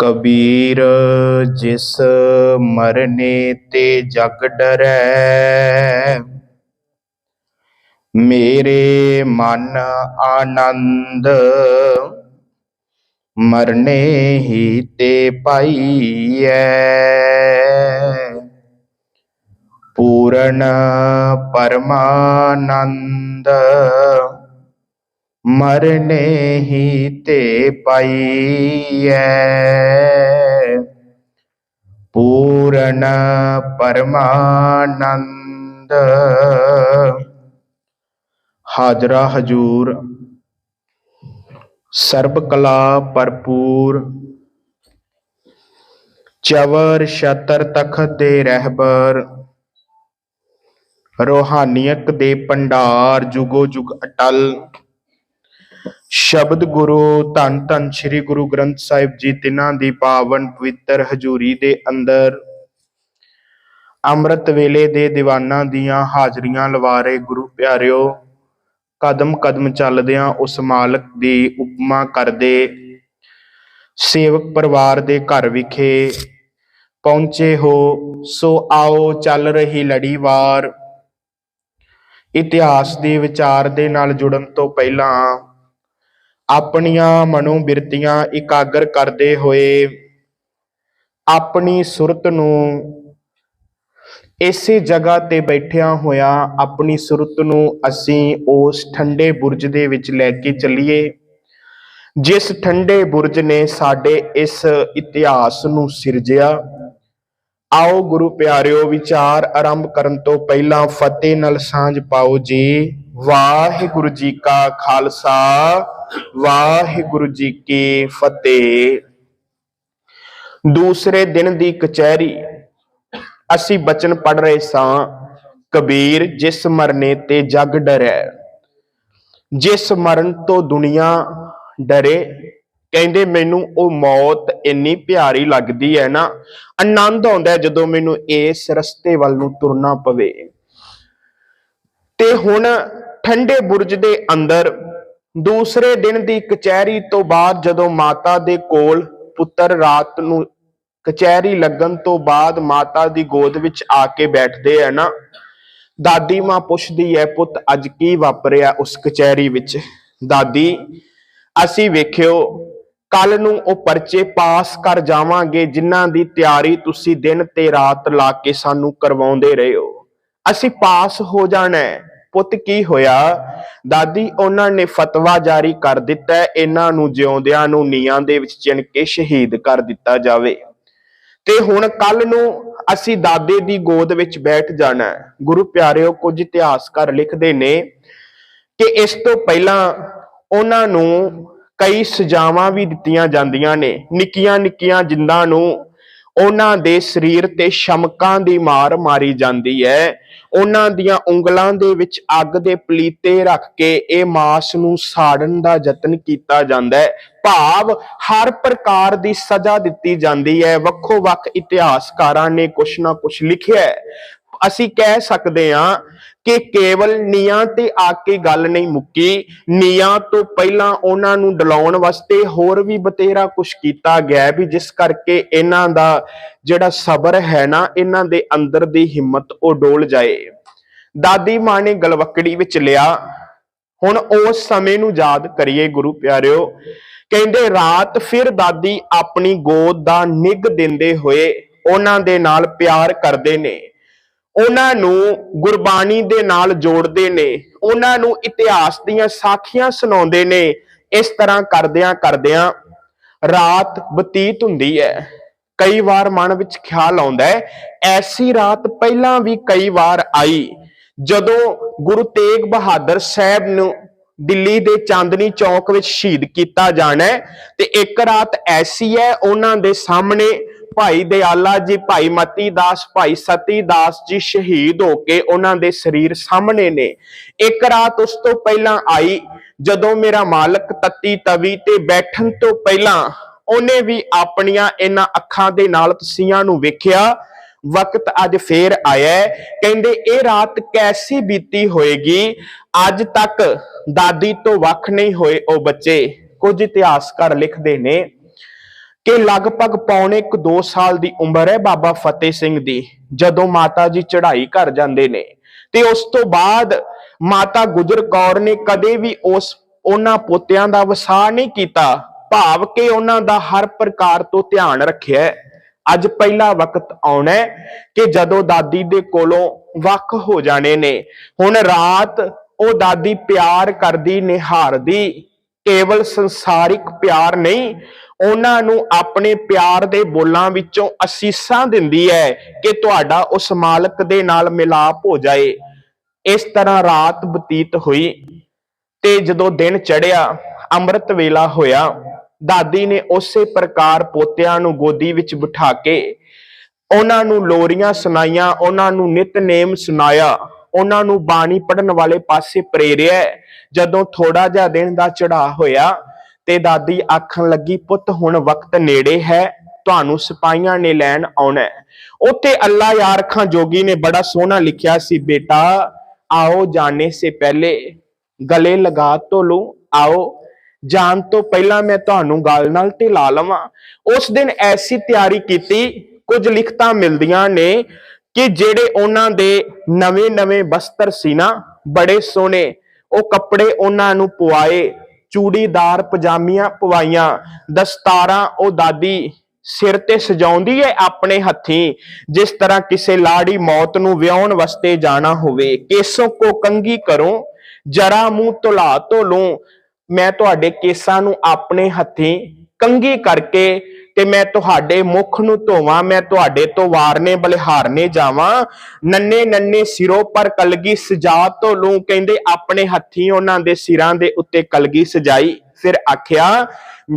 ਕਬੀਰ, ਜਿਸ ਮਰਨੇ ਤੇ ਜਗ ਡਰੈ। ਮੇਰੇ ਮਨ ਆਨੰਦ, ਮਰਨੇ ਹੀ ਤੇ ਪਾਈਐ। ਪੂਰਨ ਪਰਮਾਨੰਦ ਮਰਨੇ ਹੀ ਤੇ ਪਾਈਐ। ਪੂਰਨ ਪਰਮਾਨੰਦ। ਹਾਜ਼ਰਾ ਹਜੂਰ। ਸਰਬ ਕਲਾ ਭਰਪੂਰ। ਚਵਰ ਸ਼ਤਰ ਤਖਤ ਦੇ ਰਹਿਬਰ। ਰੋਹਾਨੀਅਤ ਦੇ ਭੰਡਾਰ ਜੁਗੋ ਜੁਗ ਅਟਲ। ਸ਼ਬਦ ਗੁਰੂ, ਧੰਨ ਧੰਨ ਸ੍ਰੀ ਗੁਰੂ ਗ੍ਰੰਥ ਸਾਹਿਬ ਜੀ, ਤਿਨਾਂ ਦੀ ਪਾਵਨ ਪਵਿੱਤਰ ਹਜ਼ੂਰੀ ਦੇ ਅੰਦਰ। ਅੰਮ੍ਰਿਤ ਵੇਲੇ ਦੇ ਦੀਵਾਨਾਂ ਦੀਆਂ ਹਾਜ਼ਰੀਆਂ ਲਵਾ ਰਹੇ ਗੁਰੂ ਪਿਆਰਿਓ, ਕਦਮ ਕਦਮ ਚੱਲਦਿਆਂ ਉਸ ਮਾਲਕ ਦੀ ਉਪਮਾ ਕਰਦੇ ਸੇਵਕ ਪਰਿਵਾਰ ਦੇ ਘਰ ਵਿਖੇ ਪਹੁੰਚੇ ਹੋ, ਸੋ ਆਓ ਚੱਲ ਰਹੀ ਲੜੀਵਾਰ ਇਤਿਹਾਸ ਦੇ ਵਿਚਾਰ ਦੇ ਨਾਲ ਜੁੜਨ ਤੋਂ ਪਹਿਲਾਂ ਆਪਣੀਆਂ ਮਨੋਬਿਰਤੀਆਂ ਇਕਾਗਰ ਕਰਦੇ ਹੋਏ ਆਪਣੀ ਸੁਰਤ ਨੂੰ ਇਸੇ ਜਗ੍ਹਾ ਤੇ ਬੈਠਿਆਂ ਹੋਇਆ ਆਪਣੀ ਸੁਰਤ ਨੂੰ ਅਸੀਂ ਉਸ ਠੰਡੇ ਬੁਰਜ ਦੇ ਵਿੱਚ ਲੈ ਕੇ ਚੱਲੀਏ, ਜਿਸ ਠੰਡੇ ਬੁਰਜ ਨੇ ਸਾਡੇ ਇਸ ਇਤਿਹਾਸ ਨੂੰ ਸਿਰਜਿਆ। ਆਓ ਗੁਰੂ ਪਿਆਰਿਓ, ਵਿਚਾਰ ਆਰੰਭ ਕਰਨ ਤੋਂ ਪਹਿਲਾਂ ਫਤਿਹ ਨਾਲ ਸਾਂਝ ਪਾਓ ਜੀ। ਵਾਹਿਗੁਰੂ ਜੀ ਕਾ ਖਾਲਸਾ, ਵਾਹਿਗੁਰੂ ਜੀ ਕੀ ਫਤਿਹ। ਦੂਸਰੇ ਦਿਨ ਦੀ ਕਚਹਿਰੀ, ਅਸੀਂ ਬਚਨ ਪੜ ਰਹੇ ਸਾਂ, ਕਬੀਰ ਜਿਸ ਮਰਨੇ ਤੇ ਜਗ ਡਰੈ। ਜਿਸ ਮਰਨ ਤੋਂ ਦੁਨੀਆ ਡਰੇ, ਕਹਿੰਦੇ ਮੈਨੂੰ ਉਹ ਮੌਤ ਇੰਨੀ ਪਿਆਰੀ ਲੱਗਦੀ ਹੈ ਨਾ, ਆਨੰਦ ਆਉਂਦਾ ਜਦੋਂ ਮੈਨੂੰ ਇਸ ਰਸਤੇ ਵੱਲ ਨੂੰ ਤੁਰਨਾ ਪਵੇ। ਤੇ ਹੁਣ ਠੰਡੇ ਬੁਰਜ ਦੇ ਅੰਦਰ, ਦੂਸਰੇ ਦਿਨ ਦੀ ਕਚਹਿਰੀ ਤੋਂ ਬਾਅਦ ਜਦੋਂ ਮਾਤਾ ਦੇ ਕੋਲ ਪੁੱਤਰ ਰਾਤ ਨੂੰ ਕਚਹਿਰੀ ਲੱਗਣ ਤੋਂ ਬਾਅਦ ਮਾਤਾ ਦੀ ਗੋਦ ਵਿੱਚ ਆ ਕੇ ਬੈਠਦੇ ਆ ਨਾ, ਦਾਦੀ ਮਾਂ ਪੁੱਛਦੀ ਹੈ ਪੁੱਤ, ਅੱਜ ਕੀ ਵਾਪਰਿਆ ਉਸ ਕਚਹਿਰੀ ਵਿੱਚ? ਦਾਦੀ, ਅਸੀਂ ਵੇਖਿਓ ਕੱਲ ਨੂੰ ਉਹ ਪਰਚੇ ਪਾਸ ਕਰ ਜਾਵਾਂਗੇ, ਜਿਨ੍ਹਾਂ ਦੀ ਤਿਆਰੀ ਤੁਸੀਂ ਦਿਨ ਤੇ ਰਾਤ ਲਾ ਕੇ ਸਾਨੂੰ ਕਰਵਾਉਂਦੇ ਰਹੇ ਹੋ। ਅਸੀਂ ਪਾਸ ਹੋ ਜਾਣਾ ਹੈ ਪੁੱਤ ਕੀ ਹੋਇਆ? ਦਾਦੀ, ਉਹਨਾਂ ਨੇ ਫਤਵਾ ਜਾਰੀ ਕਰ ਦਿੱਤਾ ਇਹਨਾਂ ਨੂੰ ਜਿਉਂਦਿਆਂ ਨੂੰ ਨੀਆਂ ਦੇ ਵਿੱਚ ਚਿਣ ਕੇ ਸ਼ਹੀਦ ਕਰ ਦਿੱਤਾ ਜਾਵੇ। ਤੇ ਹੁਣ ਕੱਲ ਨੂੰ ਅਸੀਂ ਦਾਦੇ ਦੀ ਗੋਦ ਵਿੱਚ ਬੈਠ ਜਾਣਾ ਹੈ। ਗੁਰੂ ਪਿਆਰਿਓ, ਕੁਝ ਇਤਿਹਾਸਕਾਰ ਲਿਖਦੇ ਨੇ ਕਿ ਇਸ ਤੋਂ ਪਹਿਲਾਂ ਉਹਨਾਂ ਨੂੰ ਕਈ ਸਜ਼ਾਵਾਂ ਵੀ ਦਿੱਤੀਆਂ ਜਾਂਦੀਆਂ ਨੇ। ਨਿੱਕੀਆਂ ਨਿੱਕੀਆਂ ਜਿੰਦਾਂ ਨੂੰ ਉਹਨਾਂ ਦੇ ਸਰੀਰ ਤੇ ਸ਼ਮਕਾਂ ਦੀ ਮਾਰ ਮਾਰੀ ਜਾਂਦੀ ਹੈ। ਉਹਨਾਂ ਦੀਆਂ ਉਂਗਲਾਂ ਦੇ ਵਿੱਚ ਅੱਗ ਦੇ ਪਲੀਤੇ ਰੱਖ ਕੇ ਇਹ ਮਾਸ ਨੂੰ ਸਾੜਨ ਦਾ ਯਤਨ ਕੀਤਾ ਜਾਂਦਾ ਹੈ। ਭਾਵ ਹਰ ਪ੍ਰਕਾਰ ਦੀ ਸਜ਼ਾ ਦਿੱਤੀ ਜਾਂਦੀ ਹੈ। ਵੱਖੋ ਵੱਖ ਇਤਿਹਾਸਕਾਰਾਂ ਨੇ ਕੁਛ ਨਾ ਕੁਛ ਲਿਖਿਆ ਹੈ। ਅਸੀਂ ਕਹਿ ਸਕਦੇ ਹਾਂ ਕਿ ਕੇਵਲ ਨੀਆਂ ਤੇ ਆ ਕੇ ਗੱਲ ਨਹੀਂ ਮੁੱਕੀ। ਨੀਆਂ ਤੋਂ ਪਹਿਲਾਂ ਉਹਨਾਂ ਨੂੰ ਡਲਾਉਣ ਵਾਸਤੇ ਹੋਰ ਵੀ ਬਤੇਰਾ ਕੁਝ ਕੀਤਾ ਗਿਆ ਵੀ ਜਿਸ ਕਰਕੇ ਇਹਨਾਂ ਦਾ ਜਿਹੜਾ ਸਬਰ ਹੈ ਨਾ, ਇਹਨਾਂ ਦੇ ਅੰਦਰ ਦੀ ਹਿੰਮਤ ਉਹ ਡੋਲ ਜਾਏ। ਦਾਦੀ ਮਾਂ ਨੇ ਗਲਵਕੜੀ ਵਿੱਚ ਲਿਆ। ਹੁਣ ਉਸ ਸਮੇਂ ਨੂੰ ਯਾਦ ਕਰੀਏ ਗੁਰੂ ਪਿਆਰਿਓ। ਕਹਿੰਦੇ, ਰਾਤ ਫਿਰ ਦਾਦੀ ਆਪਣੀ ਗੋਦ ਦਾ ਨਿੱਘ ਦਿੰਦੇ ਹੋਏ ਉਹਨਾਂ ਦੇ ਨਾਲ ਪਿਆਰ ਕਰਦੇ ਨੇ। ਉਹਨਾਂ ਨੂੰ ਗੁਰਬਾਣੀ ਦੇ ਨਾਲ ਜੋੜਦੇ ਨੇ, ਉਹਨਾਂ ਨੂੰ ਇਤਿਹਾਸ ਦੀਆਂ ਸਾਖੀਆਂ ਸੁਣਾਉਂਦੇ ਨੇ, ਇਸ ਤਰ੍ਹਾਂ ਕਰਦਿਆਂ ਕਰਦਿਆਂ ਰਾਤ ਬਤੀਤ ਹੁੰਦੀ ਹੈ। ਕਈ ਵਾਰ ਮਨ ਵਿੱਚ ਖਿਆਲ ਆਉਂਦਾ ਹੈ, ਐਸੀ ਰਾਤ ਪਹਿਲਾਂ ਵੀ ਕਈ ਵਾਰ ਆਈ, ਜਦੋਂ ਗੁਰੂ ਤੇਗ ਬਹਾਦਰ ਸਾਹਿਬ ਨੂੰ ਦਿੱਲੀ ਦੇ ਚਾਂਦਨੀ ਚੌਕ ਵਿੱਚ ਸ਼ਹੀਦ ਕੀਤਾ ਜਾਣਾ ਤੇ ਇੱਕ ਰਾਤ ਐਸੀ ਹੈ, ਉਹਨਾਂ ਦੇ ਸਾਹਮਣੇ ਭਾਈ ਦਿਆਲਾ ਜੀ, ਭਾਈ ਮਤੀ ਦਾਸ, ਭਾਈ ਸਤੀ ਦਾਸ ਜੀ ਸ਼ਹੀਦ ਹੋ ਕੇ ਉਹਨਾਂ ਦੇ ਸਰੀਰ ਸਾਹਮਣੇ ਨੇ। ਇੱਕ ਰਾਤ ਉਸ ਤੋਂ ਪਹਿਲਾਂ ਆਈ, ਜਦੋਂ ਮੇਰਾ ਮਾਲਕ ਤੱਤੀ ਤਵੀ ਤੇ ਬੈਠਣ ਤੋਂ ਪਹਿਲਾਂ ਉਹਨੇ ਵੀ ਆਪਣੀਆਂ ਇਹਨਾਂ ਅੱਖਾਂ ਦੇ ਨਾਲ ਤਸੀਆਂ ਨੂੰ ਵੇਖਿਆ। ਵਕਤ ਅੱਜ ਫੇਰ ਆਇਆ ਕਹਿੰਦੇ, ਇਹ ਰਾਤ ਕੈਸੀ ਬੀਤੀ ਹੋਏਗੀ? ਅੱਜ ਤੱਕ ਦਾਦੀ ਤੋਂ ਵੱਖ ਨਹੀਂ ਹੋਏ ਉਹ ਬੱਚੇ। ਕੁਝ ਇਤਿਹਾਸਕਾਰ ਲਿਖਦੇ ਨੇ ਕਿ ਲਗਭਗ ਪੌਣੇ 2 ਸਾਲ ਦੀ ਉਮਰ ਹੈ ਬਾਬਾ ਫਤਿਹ ਸਿੰਘ ਦੀ, ਜਦੋਂ ਮਾਤਾ ਜੀ ਚੜ੍ਹਾਈ ਕਰ ਜਾਂਦੇ ਨੇ। ਤੇ ਉਸ ਤੋਂ ਬਾਅਦ ਮਾਤਾ ਗੁਜਰ ਕੌਰ ਨੇ ਕਦੇ ਵੀ ਉਸ ਉਹਨਾਂ ਪੋਤਿਆਂ ਦਾ ਵਸਾਹ ਨਹੀਂ ਕੀਤਾ, ਭਾਵ ਕਿ ਉਹਨਾਂ ਦਾ ਹਰ ਪ੍ਰਕਾਰ ਤੋਂ ਧਿਆਨ ਰੱਖਿਆ ਅੱਜ ਪਹਿਲਾ ਵਕਤ ਆਉਣਾ ਕਿ ਜਦੋਂ ਦਾਦੀ ਦੇ ਕੋਲੋਂ ਵੱਖ ਹੋ ਜਾਣੇ ਨੇ, ਹੁਣ ਰਾਤ ਉਹ ਦਾਦੀ ਪਿਆਰ ਕਰਦੀ, ਨਿਹਾਰਦੀ ਕੇਵਲ ਸੰਸਾਰਿਕ ਪਿਆਰ ਨਹੀਂ, ਉਹਨਾਂ ਨੂੰ ਆਪਣੇ ਪਿਆਰ ਦੇ ਬੋਲਾਂ ਵਿੱਚੋਂ ਅਸੀਸਾਂ ਦਿੰਦੀ ਹੈ ਕਿ ਤੁਹਾਡਾ ਉਸ ਮਾਲਕ ਦੇ ਨਾਲ ਮਿਲਾਪ ਹੋ ਜਾਏ। ਇਸ ਤਰ੍ਹਾਂ ਰਾਤ ਬਤੀਤ ਹੋਈ ਤੇ ਜਦੋਂ ਦਿਨ ਚੜਿਆ ਅੰਮ੍ਰਿਤ ਵੇਲਾ ਹੋਇਆ, ਦਾਦੀ ਨੇ ਉਸੇ ਪ੍ਰਕਾਰ ਪੋਤਿਆਂ ਨੂੰ ਗੋਦੀ ਵਿੱਚ ਬਿਠਾ ਕੇ ਉਹਨਾਂ ਨੂੰ ਲੋਰੀਆਂ ਸੁਣਾਈਆਂ, ਉਹਨਾਂ ਨੂੰ ਨਿਤਨੇਮ ਸੁਣਾਇਆ, ਉਹਨਾਂ ਨੂੰ ਬਾਣੀ ਪੜਨ ਵਾਲੇ ਪਾਸੇ ਪ੍ਰੇਰਿਆ। ਜਦੋਂ ਥੋੜਾ ਜਿਹਾ ਦਿਨ ਦਾ ਚੜਾ ਹੋਇਆ ਤੇ ਦਾਦੀ ਆਖਣ ਲੱਗੀ, ਪੁੱਤ, ਹੁਣ ਵਕਤ ਨੇੜੇ ਹੈ, ਤੁਹਾਨੂੰ ਸਿਪਾਹੀਆਂ ਨੇ ਲੈਣ ਆਉਣਾ ਉੱਥੇ ਅੱਲਾ ਯਾਰ ਖਾਂ ਜੋਗੀ ਨੇ ਬੜਾ ਸੋਹਣਾ ਲਿਖਿਆ ਸੀ, ਬੇਟਾ, ਆਓ ਜਾਣੇ ਸੇ ਪਹਿਲੇ, ਗਲੇ ਲਗਾ ਤੋ ਲੂੰ, ਆਓ, ਜਾਣ ਤੋਂ ਪਹਿਲਾਂ ਮੈਂ ਤੁਹਾਨੂੰ ਗੱਲ ਨਾਲ ਤੇ ਲਾ ਲਵਾਂ। ਉਸ ਦਿਨ ਐਸੀ ਤਿਆਰੀ ਕੀਤੀ, ਕੁਝ ਲਿਖਤਾਂ ਮਿਲਦੀਆਂ ਨੇ ਕਿ ਜਿਹੜੇ ਉਹਨਾਂ ਦੇ ਨਵੇਂ-ਨਵੇਂ ਵਸਤਰ ਸੀ ਨਾ, ਬੜੇ ਸੋਹਣੇ ਉਹ ਕੱਪੜੇ ਉਹਨਾਂ ਨੂੰ ਪਵਾਏ ਚੂੜੀਦਾਰ ਪਜਾਮੀਆਂ ਪਵਾਈਆਂ। ਦਸਤਾਰਾਂ ਉਹ ਦਾਦੀ ਸਿਰ ਤੇ ਸਜਾਉਂਦੀ ਹੈ ਆਪਣੇ ਹੱਥੀਂ, ਜਿਸ ਤਰ੍ਹਾਂ ਕਿਸੇ ਲਾੜੀ ਮੌਤ ਨੂੰ ਵਿਆਹਣ ਵਾਸਤੇ ਜਾਣਾ ਹੋਵੇ। ਕੇਸੋਂ ਕੋ ਕੰਗੀ ਕਰੋ, ਜਰਾ ਮੂੰਹ ਧੁਲਾ ਧੋਲੋ। ਮੈਂ ਤੁਹਾਡੇ ਕੇਸਾਂ ਨੂੰ ਆਪਣੇ ਹੱਥੀਂ ਕੰਗੀ ਕਰਕੇ ਤੇ ਮੈਂ ਤੁਹਾਡੇ ਮੁਖ ਨੂੰ ਧੋਵਾਂ, ਮੈਂ ਤੁਹਾਡੇ ਤੋਂ ਵਾਰਨੇ ਬਲਿਹਾਰਨੇ ਜਾਵਾਂ। ਨੰਨੇ ਨੰਨੇ ਸਿਰੋਂ ਪਰ ਕਲਗੀ ਸਜਾ ਧੋ ਲੂੰ ਕਹਿੰਦੇ ਆਪਣੇ ਹੱਥੀਂ ਉਹਨਾਂ ਦੇ ਸਿਰਾਂ ਦੇ ਉੱਤੇ ਕਲਗੀ ਸਜਾਈ। ਫਿਰ ਆਖਿਆ,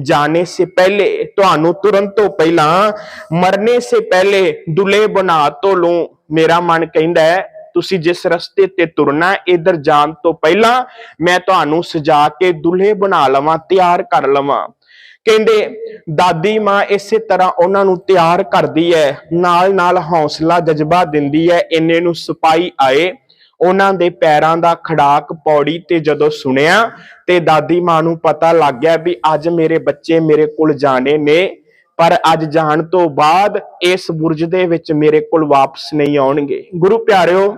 ਜਾਣੇ ਸੇ ਪਹਿਲੇ ਤੁਹਾਨੂੰ ਤੁਰੰਤ ਤੋਂ ਪਹਿਲਾਂ, ਮਰਨੇ ਸੇ ਪਹਿਲੇ ਦੁਲੇ ਬਣਾ ਧੋ ਲੂੰ ਮੇਰਾ ਮਨ ਕਹਿੰਦਾ ਹੈ ਤੁਸੀਂ ਜਿਸ ਰਸਤੇ ਤੇ ਤੁਰਨਾ ਇਧਰ ਜਾਣ ਤੋਂ ਪਹਿਲਾਂ ਮੈਂ ਤੁਹਾਨੂੰ ਸਜਾ ਕੇ ਦੁਲਹੇ ਬਣਾ ਲਵਾਂ, ਤਿਆਰ ਕਰ ਲਵਾਂ। ਕਹਿੰਦੇ, ਦਾਦੀ ਮਾਂ ਇਸੇ ਤਰ੍ਹਾਂ ਉਹਨਾਂ ਨੂੰ ਤਿਆਰ ਕਰਦੀ ਹੈ ਨਾਲ ਨਾਲ ਹੌਸਲਾ ਜਜ਼ਬਾ ਦਿੰਦੀ ਹੈ ਇੰਨੇ ਨੂੰ ਸਿਪਾਈ ਆਏ। ਉਹਨਾਂ ਦੇ ਪੈਰਾਂ ਦਾ ਖੜਾਕ ਪੌੜੀ ਤੇ ਜਦੋਂ ਸੁਣਿਆ ਤੇ ਦਾਦੀ ਮਾਂ ਨੂੰ ਪਤਾ ਲੱਗ ਗਿਆ ਵੀ ਅੱਜ ਮੇਰੇ ਬੱਚੇ ਮੇਰੇ ਕੋਲ ਜਾਣੇ ਨੇ। ਪਰ ਅੱਜ ਜਾਣ ਤੋਂ ਬਾਅਦ ਇਸ ਬੁਰਜ ਦੇ ਵਿੱਚ ਮੇਰੇ ਕੋਲ ਵਾਪਸ ਨਹੀਂ ਆਉਣਗੇ। ਗੁਰੂ ਪਿਆਰਿਓ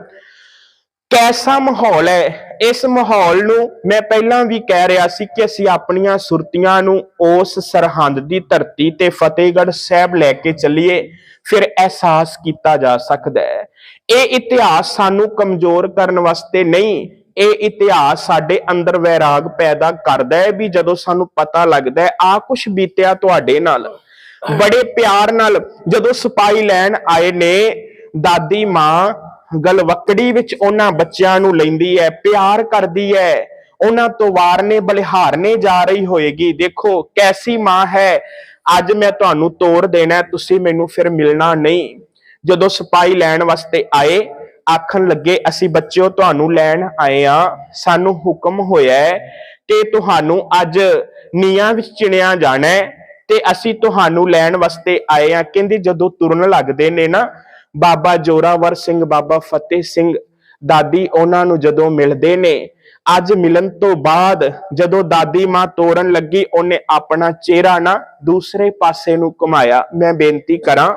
ਕੈਸਾ ਮਾਹੌਲ ਹੈ? ਇਸ ਮਾਹੌਲ ਨੂੰ ਮੈਂ ਪਹਿਲਾਂ ਵੀ ਕਹਿ ਰਿਹਾ ਸੀ ਕਿ ਅਸੀਂ ਆਪਣੀਆਂ ਸੁਰਤੀਆਂ ਨੂੰ ਉਸ ਸਰਹੰਦ ਦੀ ਧਰਤੀ ਤੇ ਫਤਿਹਗੜ੍ਹ ਸਾਹਿਬ ਲੈ ਕੇ ਚੱਲੀਏ, ਫਿਰ ਅਹਿਸਾਸ ਕੀਤਾ ਜਾ ਸਕਦਾ ਹੈ। ਇਹ ਇਤਿਹਾਸ ਸਾਨੂੰ ਕਮਜ਼ੋਰ ਕਰਨ ਵਾਸਤੇ ਨਹੀਂ, ਇਹ ਇਤਿਹਾਸ ਸਾਡੇ ਅੰਦਰ ਵੈਰਾਗ ਪੈਦਾ ਕਰਦਾ ਹੈ ਵੀ ਜਦੋਂ ਸਾਨੂੰ ਪਤਾ ਲੱਗਦਾ ਹੈ ਆ ਕੁਝ ਬੀਤਿਆ ਤੁਹਾਡੇ ਨਾਲ। ਬੜੇ ਪਿਆਰ ਨਾਲ ਜਦੋਂ ਸਿਪਾਹੀ ਲੈਣ ਆਏ ਨੇ, ਦਾਦੀ ਮਾਂ ਗਲਵਕੜੀ ਵਿੱਚ ਉਹਨਾਂ ਬੱਚਿਆਂ ਨੂੰ ਲੈਂਦੀ ਹੈ, ਪਿਆਰ ਕਰਦੀ ਹੈ। ਉਹਨਾਂ ਤੋਂ ਵਾਰਨੇ ਬਲਿਹਾਰਨੇ ਜਾ ਰਹੀ ਹੋਏਗੀ। ਦੇਖੋ, ਕੈਸੀ ਮਾਂ ਹੈ। ਅੱਜ ਮੈਂ ਤੁਹਾਨੂੰ ਤੋੜ ਦੇਣਾ, ਤੁਸੀਂ ਮੈਨੂੰ ਫਿਰ ਮਿਲਣਾ ਨਹੀਂ। ਜਦੋਂ ਸਿਪਾਹੀ ਲੈਣ ਵਾਸਤੇ ਆਏ, ਆਖਣ ਲੱਗੇ, ਅਸੀਂ ਬੱਚਿਓ ਤੁਹਾਨੂੰ ਲੈਣ ਆਏ ਆ। ਸਾਨੂੰ ਹੁਕਮ ਹੋਇਆ ਹੈ ਕਿ ਤੁਹਾਨੂੰ ਅੱਜ ਨੀਆਂ ਵਿੱਚ ਚਿਣਿਆ ਜਾਣਾ ਤੇ ਅਸੀਂ ਤੁਹਾਨੂੰ ਲੈਣ ਵਾਸਤੇ ਆਏ ਆ। ਕਹਿੰਦੀ ਜਦੋਂ ਤੁਰਨ ਲੱਗਦੇ ਨੇ ਨਾ ਬਾਬਾ ਜੋਰਾਵਰ ਸਿੰਘ, ਬਾਬਾ ਫਤਿਹ ਸਿੰਘ ਦਾਦੀ ਉਹਨਾਂ ਨੂੰ ਜਦੋਂ ਮਿਲਦੇ ਨੇ, ਅੱਜ ਮਿਲਣ ਤੋਂ ਬਾਅਦ ਜਦੋਂ ਦਾਦੀ ਮਾਂ ਤੋੜਨ ਲੱਗੀ, ਉਹਨੇ ਆਪਣਾ ਚਿਹਰਾ ਨਾ ਦੂਸਰੇ ਪਾਸੇ ਨੂੰ ਘੁਮਾਇਆ। ਮੈਂ ਬੇਨਤੀ ਕਰਾਂ,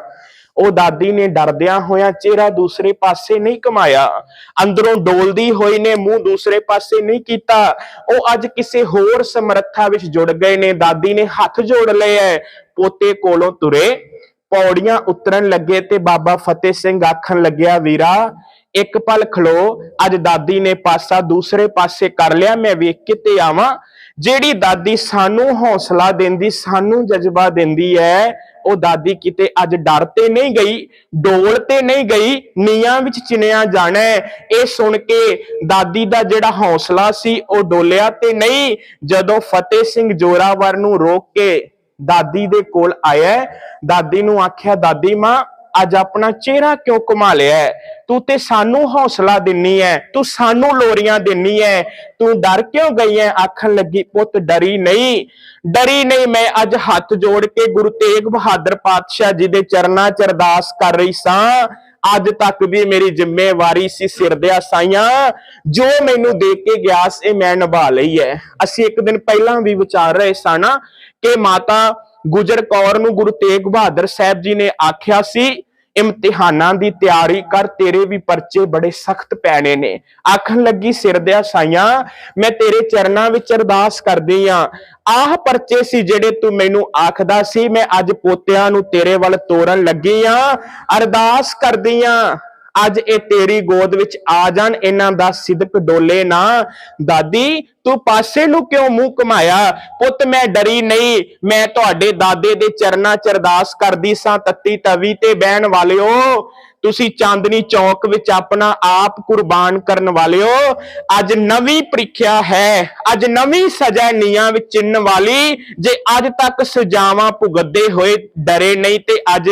ਉਹ ਦਾਦੀ ਨੇ ਡਰਦਿਆਂ ਹੋਇਆਂ ਚਿਹਰਾ ਦੂਸਰੇ ਪਾਸੇ ਨਹੀਂ ਘੁਮਾਇਆ। ਅੰਦਰੋਂ ਡੋਲਦੀ ਹੋਈ ਨੇ, ਮੂੰਹ ਦੂਸਰੇ ਪਾਸੇ ਨਹੀਂ ਕੀਤਾ। ਉਹ ਅੱਜ ਕਿਸੇ ਹੋਰ ਸਮਰੱਥਾ ਵਿੱਚ ਜੁੜ ਗਏ ਨੇ। ਦਾਦੀ ਨੇ ਹੱਥ ਜੋੜ ਲਏ ਐ। ਪੋਤੇ ਕੋਲੋਂ ਤੁਰੇ। ਪੌੜੀਆਂ ਉਤਰਨ ਲੱਗੇ ਤੇ ਬਾਬਾ ਫਤਿਹ ਸਿੰਘ ਆਖਣ ਲੱਗਿਆ, ਵੀਰਾ, ਇੱਕ ਪਲ ਖਲੋ, ਅੱਜ ਦਾਦੀ ਨੇ ਪਾਸਾ ਦੂਸਰੇ ਪਾਸੇ ਕਰ ਲਿਆ, ਮੈਂ ਵੇਖ ਕੇ ਆਵਾਂ। ਜਿਹੜੀ ਦਾਦੀ ਸਾਨੂੰ ਹੌਸਲਾ ਦਿੰਦੀ, ਸਾਨੂੰ ਜਜ਼ਬਾ ਦਿੰਦੀ ਹੈ, ਉਹ ਦਾਦੀ ਕਿਤੇ ਅੱਜ ਡਰ ਤੇ ਨਹੀਂ ਗਈ, ਡੋਲ ਤੇ ਨਹੀਂ ਗਈ ਨੀਆਂ ਵਿੱਚ ਚਿਣਿਆ ਜਾਣਾ ਇਹ ਸੁਣ ਕੇ ਦਾਦੀ ਦਾ ਜਿਹੜਾ ਹੌਸਲਾ ਸੀ, ਉਹ ਡੋਲਿਆ ਤੇ ਨਹੀਂ। ਜਦੋਂ ਫਤਿਹ ਸਿੰਘ ਜੋਰਾਵਰ ਨੂੰ ਰੋਕ ਕੇ ਦਾਦੀ ਦੇ ਕੋਲ ਆਇਆ ਦਾਦੀ ਨੂੰ ਆਖਿਆ, ਦਾਦੀ ਮਾਂ, ਅੱਜ ਆਪਣਾ ਚਿਹਰਾ ਕਿਉਂ ਘੁਮਾ ਲਿਆ ਤੂੰ ਤੇ ਸਾਨੂੰ ਹੌਸਲਾ ਦਿੰਨੀ ਐ ਤੂੰ ਸਾਨੂੰ ਲੋਰੀਆਂ ਦਿੰਨੀ ਐ ਤੂੰ ਡਰ ਕਿਉਂ ਗਈ ਐ ਆਖਣ ਲੱਗੀ, ਪੁੱਤ, ਡਰੀ ਨਹੀਂ। ਡਰੀ ਨਹੀਂ, ਮੈਂ ਅੱਜ ਹੱਥ ਜੋੜ ਕੇ ਗੁਰੂ ਤੇਗ ਬਹਾਦਰ ਪਾਤਸ਼ਾਹ ਜੀ ਦੇ ਚਰਨਾਂ 'ਚ ਅਰਦਾਸ ਕਰ ਰਹੀ ਸਾਂ। ਅੱਜ ਤੱਕ ਵੀ ਮੇਰੀ ਜ਼ਿੰਮੇਵਾਰੀ ਸੀ ਸਿਰ ਦੇ ਸਾਈਆਂ ਜੋ ਮੈਨੂੰ ਦੇ ਕੇ ਗਿਆ ਸੀ ਮੈਂ ਨਿਭਾ ਲਈ ਹੈ। ਅਸੀਂ ਇੱਕ ਦਿਨ ਪਹਿਲਾਂ ਵੀ ਵਿਚਾਰ ਰਹੇ ਸਾਂ ਕਿ ਮਾਤਾ ਗੁਜਰ ਕੌਰ ਨੂੰ ਗੁਰੂ ਤੇਗ ਬਹਾਦਰ ਸਾਹਿਬ ਜੀ ਨੇ ਆਖਿਆ ਸੀ ਇਮਤਿਹਾਨਾਂ ਦੀ ਤਿਆਰੀ ਕਰ, ਤੇਰੇ ਵੀ ਪਰਚੇ ਬੜੇ ਸਖਤ ਪੈਣੇ ਨੇ। ਆਖਣ ਲੱਗੀ ਸਿਰ ਦਿਆ ਸਾਈਆਂ, ਮੈਂ ਤੇਰੇ ਚਰਨਾਂ ਵਿੱਚ ਅਰਦਾਸ ਕਰਦੀ ਆ। ਆਹ ਪਰਚੇ ਸੀ ਜਿਹੜੇ ਤੂੰ ਮੈਨੂੰ ਆਖਦਾ ਸੀ, ਮੈਂ ਅੱਜ ਪੋਤਿਆਂ ਨੂੰ ਤੇਰੇ ਵੱਲ ਤੋਰਨ ਲੱਗੀ ਆ। ਅਰਦਾਸ ਕਰਦੀ ਆ। ਅੱਜ ਇਹ ਤੇਰੀ ਗੋਦ ਵਿੱਚ ਆ ਜਾਣ, ਇਹਨਾਂ ਦਾ ਸਿਦਕ ਡੋਲੇ ਨਾ। ਦਾਦੀ, ਤੂੰ ਪਾਸੇ ਨੂੰ ਕਿਉਂ ਮੂੰਹ ਘੁਮਾਇਆ? ਪੁੱਤ, ਮੈਂ ਡਰੀ ਨਹੀਂ। ਮੈਂ ਤੁਹਾਡੇ ਦਾਦੇ ਦੇ ਚਰਨਾਂ ਚ ਅਰਦਾਸ ਕਰਦੀ ਸਾਂ ਤੱਤੀ ਤਵੀ ਤੇ ਬਹਿਣ ਵਾਲਿਓ। ਤੁਸੀਂ ਚਾਂਦਨੀ ਚੌਕ ਵਿੱਚ ਆਪਣਾ ਆਪ ਕੁਰਬਾਨ ਕਰਨ ਵਾਲਿਓ। ਅੱਜ ਨਵੀਂ ਪ੍ਰੀਖਿਆ ਹੈ। ਅੱਜ ਨਵੀਂ ਸਜ਼ਾ ਨੀਆਂ ਵਿੱਚ ਚਿੰਨ ਵਾਲੀ। ਜੇ ਅੱਜ ਤੱਕ ਸਜ਼ਾਵਾਂ ਭੁਗਤਦੇ ਹੋਏ ਡਰੇ ਨਹੀਂ ਤੇ ਅੱਜ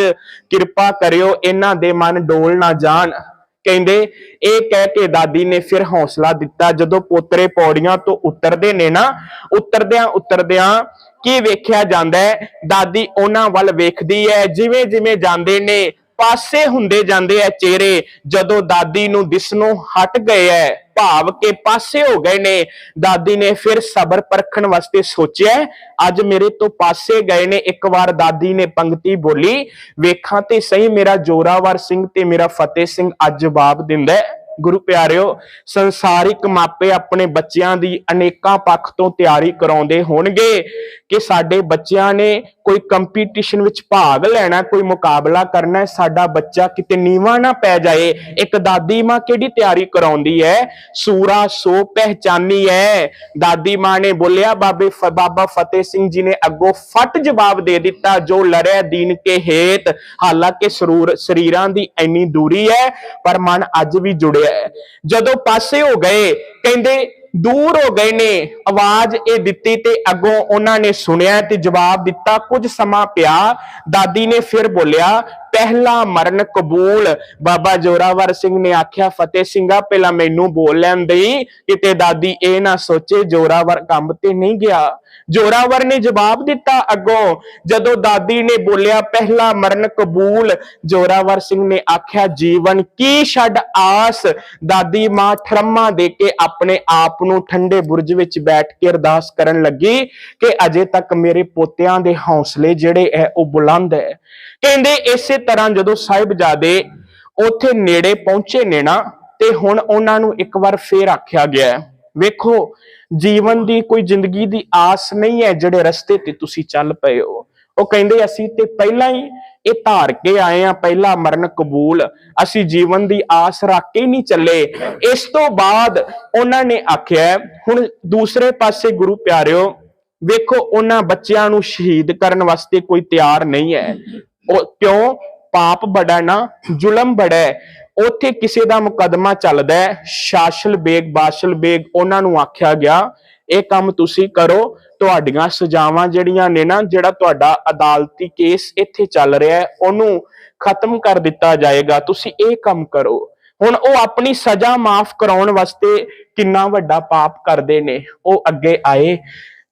ਕਿਰਪਾ ਕਰਿਓ, ਇਹਨਾਂ ਦੇ ਮਨ ਡੋਲ ਨਾ ਜਾਣ। ਕਹਿੰਦੇ, ਇਹ ਕਹਿ ਕੇ ਦਾਦੀ ਨੇ ਫਿਰ ਹੌਸਲਾ ਦਿੱਤਾ। ਜਦੋਂ ਪੋਤਰੇ ਪੌੜੀਆਂ ਤੋਂ ਉਤਰਦੇ ਨੇ ਨਾ, ਉਤਰਦਿਆਂ ਉਤਰਦਿਆਂ ਕੀ ਵੇਖਿਆ ਜਾਂਦਾ ਹੈ? ਦਾਦੀ ਉਹਨਾਂ ਵੱਲ ਵੇਖਦੀ ਹੈ। ਜਿਵੇਂ ਜਿਵੇਂ ਜਾਂਦੇ ਨੇ ਪਾਸੇ ਹੁੰਦੇ ਜਾਂਦੇ ਆ ਚਿਹਰੇ, ਜਦੋਂ ਦਾਦੀ ਨੂੰ ਦਿਸਣੋਂ ਹਟ ਗਏ ਐ, ਭਾਵ ਕੇ ਪਾਸੇ ਹੋ ਗਏ ਨੇ। ਦਾਦੀ ਨੇ ਫਿਰ ਸਬਰ ਪਰਖਣ ਵਾਸਤੇ ਸੋਚਿਆ, ਅੱਜ ਮੇਰੇ ਤੋਂ ਪਾਸੇ ਗਏ ਨੇ। ਇੱਕ ਵਾਰ ਦਾਦੀ ਨੇ ਪੰਕਤੀ ਬੋਲੀ, ਵੇਖਾਂ ਤੇ ਸਹੀ ਮੇਰਾ ਜੋਰਾਵਰ ਸਿੰਘ ਤੇ ਮੇਰਾ ਫਤਿਹ ਸਿੰਘ ਅੱਜ ਜਵਾਬ ਦਿੰਦਾ ਗੁਰੂ ਪਿਆਰਿਓ, ਸੰਸਾਰਿਕ ਮਾਪੇ ਆਪਣੇ ਬੱਚਿਆਂ ਦੀ ਅਨੇਕਾਂ ਪੱਖ ਤੋਂ ਤਿਆਰੀ ਕਰਾਉਂਦੇ ਹੋਣਗੇ ਕਿ ਸਾਡੇ ਬੱਚਿਆਂ ਨੇ ਕੋਈ ਕੰਪੀਟੀਸ਼ਨ ਵਿੱਚ ਭਾਗ ਲੈਣਾ, ਕੋਈ ਮੁਕਾਬਲਾ ਕਰਨਾ ਹੈ ਸਾਡਾ ਬੱਚਾ ਕਿਤੇ ਨੀਵਾ ਨਾ ਪੈ ਜਾਏ। ਇੱਕ ਦਾਦੀ ਮਾਂ ਕਿਹੜੀ ਤਿਆਰੀ ਕਰਾਉਂਦੀ ਹੈ? ਸੂਰਾ ਸੋ ਪਹਿਚਾਨੀ ਹੈ। ਦਾਦੀ ਮਾਂ ਨੇ ਬੋਲਿਆ, ਬਾਬੇ ਫ- ਬਾਬਾ ਫਤਿਹ ਸਿੰਘ ਜੀ ਨੇ ਅੱਗੋਂ ਫਟ ਜਵਾਬ ਦੇ ਦਿੱਤਾ, ਜੋ ਲੜਿਆ ਦੀਨ ਕੇ ਹੇਤ। ਹਾਲਾਂਕਿ ਸਰੂਰ, ਸਰੀਰਾਂ ਦੀ ਇੰਨੀ ਦੂਰੀ ਹੈ, ਪਰ ਮਨ ਅੱਜ ਵੀ ਜੁੜਿਆ ਹੈ। ਜਦੋਂ ਪਾਸੇ ਹੋ ਗਏ, ਕਹਿੰਦੇ, ਦੂਰ ਹੋ ਗਏ ਨੇ, ਆਵਾਜ਼ ਇਹ ਦਿੱਤੀ ਤੇ ਅੱਗੋਂ ਉਹਨਾਂ ਨੇ ਸੁਣਿਆ ਤੇ ਜਵਾਬ ਦਿੱਤਾ, ਕੁਝ ਸਮਾਂ ਪਿਆ, ਦਾਦੀ ਨੇ ਫਿਰ ਬੋਲਿਆ ਪਹਿਲਾ ਮਰਨ ਕਬੂਲ। ਬਾਬਾ ਜੋਰਾਵਰ ਸਿੰਘ ਨੇ ਆਖਿਆ, ਫਤਿਹ ਸਿੰਘਾ, ਪਹਿਲਾਂ ਮੈਨੂੰ ਬੋਲ ਲੈਣ ਦੇਈ। ਕਿਤੇ ਦਾਦੀ ਇਹ ਨਾ ਸੋਚੇ, ਜੋਰਾਵਰ ਕੰਮ ਤੇ ਨਹੀਂ ਗਿਆ। ਜੋਰਾਵਰ ਨੇ ਜਵਾਬ ਦਿੱਤਾ ਅੱਗੋਂ, ਜਦੋਂ ਦਾਦੀ ਨੇ ਬੋਲਿਆ ਪਹਿਲਾ ਮਰਨ ਕਬੂਲ, ਜੋਰਾਵਰ ਸਿੰਘ ਨੇ ਆਖਿਆ, ਜੀਵਨ ਕੀ ਛੱਡ ਆਸ? ਦਾਦੀ ਮਾਂ ਠਰਮਾ ਦੇ ਕੇ ਆਪਣੇ ਆਪ ਨੂੰ ਠੰਡੇ ਬੁਰਜ ਵਿੱਚ ਬੈਠ ਕੇ ਅਰਦਾਸ ਕਰਨ ਲੱਗੀ ਕਿ ਅਜੇ ਤੱਕ ਮੇਰੇ ਪੋਤਿਆਂ ਦੇ ਹੌਸਲੇ ਜਿਹੜੇ ਹੈ ਉਹ ਬੁਲੰਦ ਹੈ ਕਹਿੰਦੇ, ਇਸੇ ਤਰ੍ਹਾਂ ਜਦੋਂ ਸਾਹਿਬਜ਼ਾਦੇ ਉੱਥੇ ਨੇੜੇ ਪਹੁੰਚੇ ਨੇ ਨਾ ਤੇ ਹੁਣ ਉਹਨਾਂ ਨੂੰ ਇੱਕ ਵਾਰ ਫੇਰ ਆਖਿਆ ਗਿਆ ਹੈ, ਵੇਖੋ ਜੀਵਨ ਦੀ ਕੋਈ ਜ਼ਿੰਦਗੀ ਦੀ ਆਸ ਨਹੀਂ ਹੈ ਜਿਹੜੇ ਰਸਤੇ ਤੇ ਤੁਸੀਂ ਚੱਲ ਪਏ ਹੋ। ਉਹ ਕਹਿੰਦੇ ਅਸੀਂ ਤੇ ਪਹਿਲਾਂ ਹੀ ਇਹ ਧਾਰ ਕੇ ਆਏ ਆ ਪਹਿਲਾ ਮਰਨ ਕਬੂਲ। ਅਸੀਂ ਜੀਵਨ ਦੀ ਆਸ ਰੱਖ ਕੇ ਨਹੀਂ ਚੱਲੇ। ਇਸ ਤੋਂ ਬਾਅਦ ਉਹਨਾਂ ਨੇ ਆਖਿਆ ਹੁਣ ਦੂਸਰੇ ਪਾਸੇ ਗੁਰੂ ਪਿਆਰਿਓ ਵੇਖੋ ਉਹਨਾਂ ਬੱਚਿਆਂ ਨੂੰ ਸ਼ਹੀਦ ਕਰਨ ਵਾਸਤੇ ਕੋਈ ਤਿਆਰ ਨਹੀਂ ਹੈ। ਉਹ ਕਿਉਂ? ਪਾਪ ਬੜਾ ਨਾ, ਜ਼ੁਲਮ ਬੜਾ ਹੈ। ਉੱਥੇ ਕਿਸੇ ਦਾ ਮੁਕਦਮਾ ਚੱਲਦਾ ਹੈ। ਸ਼ਾਸਲ ਬੇਗ, ਬਾਸ਼ਲ ਬੇਗ, ਉਹਨਾਂ ਨੂੰ ਆਖਿਆ ਗਿਆ, ਇਹ ਕੰਮ ਤੁਸੀਂ ਕਰੋ। ਤੁਹਾਡੀਆਂ ਸਜ਼ਾਵਾਂ ਜਿਹੜੀਆਂ ਨੇ ਨਾ, ਜਿਹੜਾ ਤੁਹਾਡਾ ਅਦਾਲਤੀ ਕੇਸ ਇੱਥੇ ਚੱਲ ਰਿਹਾ ਹੈ, ਉਹਨੂੰ ਖਤਮ ਕਰ ਦਿੱਤਾ ਜਾਏਗਾ। ਤੁਸੀਂ ਇਹ ਕੰਮ ਕਰੋ। ਹੁਣ ਉਹ ਆਪਣੀ ਸਜ਼ਾ ਮਾਫ ਕਰਾਉਣ ਵਾਸਤੇ ਕਿੰਨਾ ਵੱਡਾ ਪਾਪ ਕਰਦੇ ਨੇ। ਉਹ ਅੱਗੇ ਆਏ।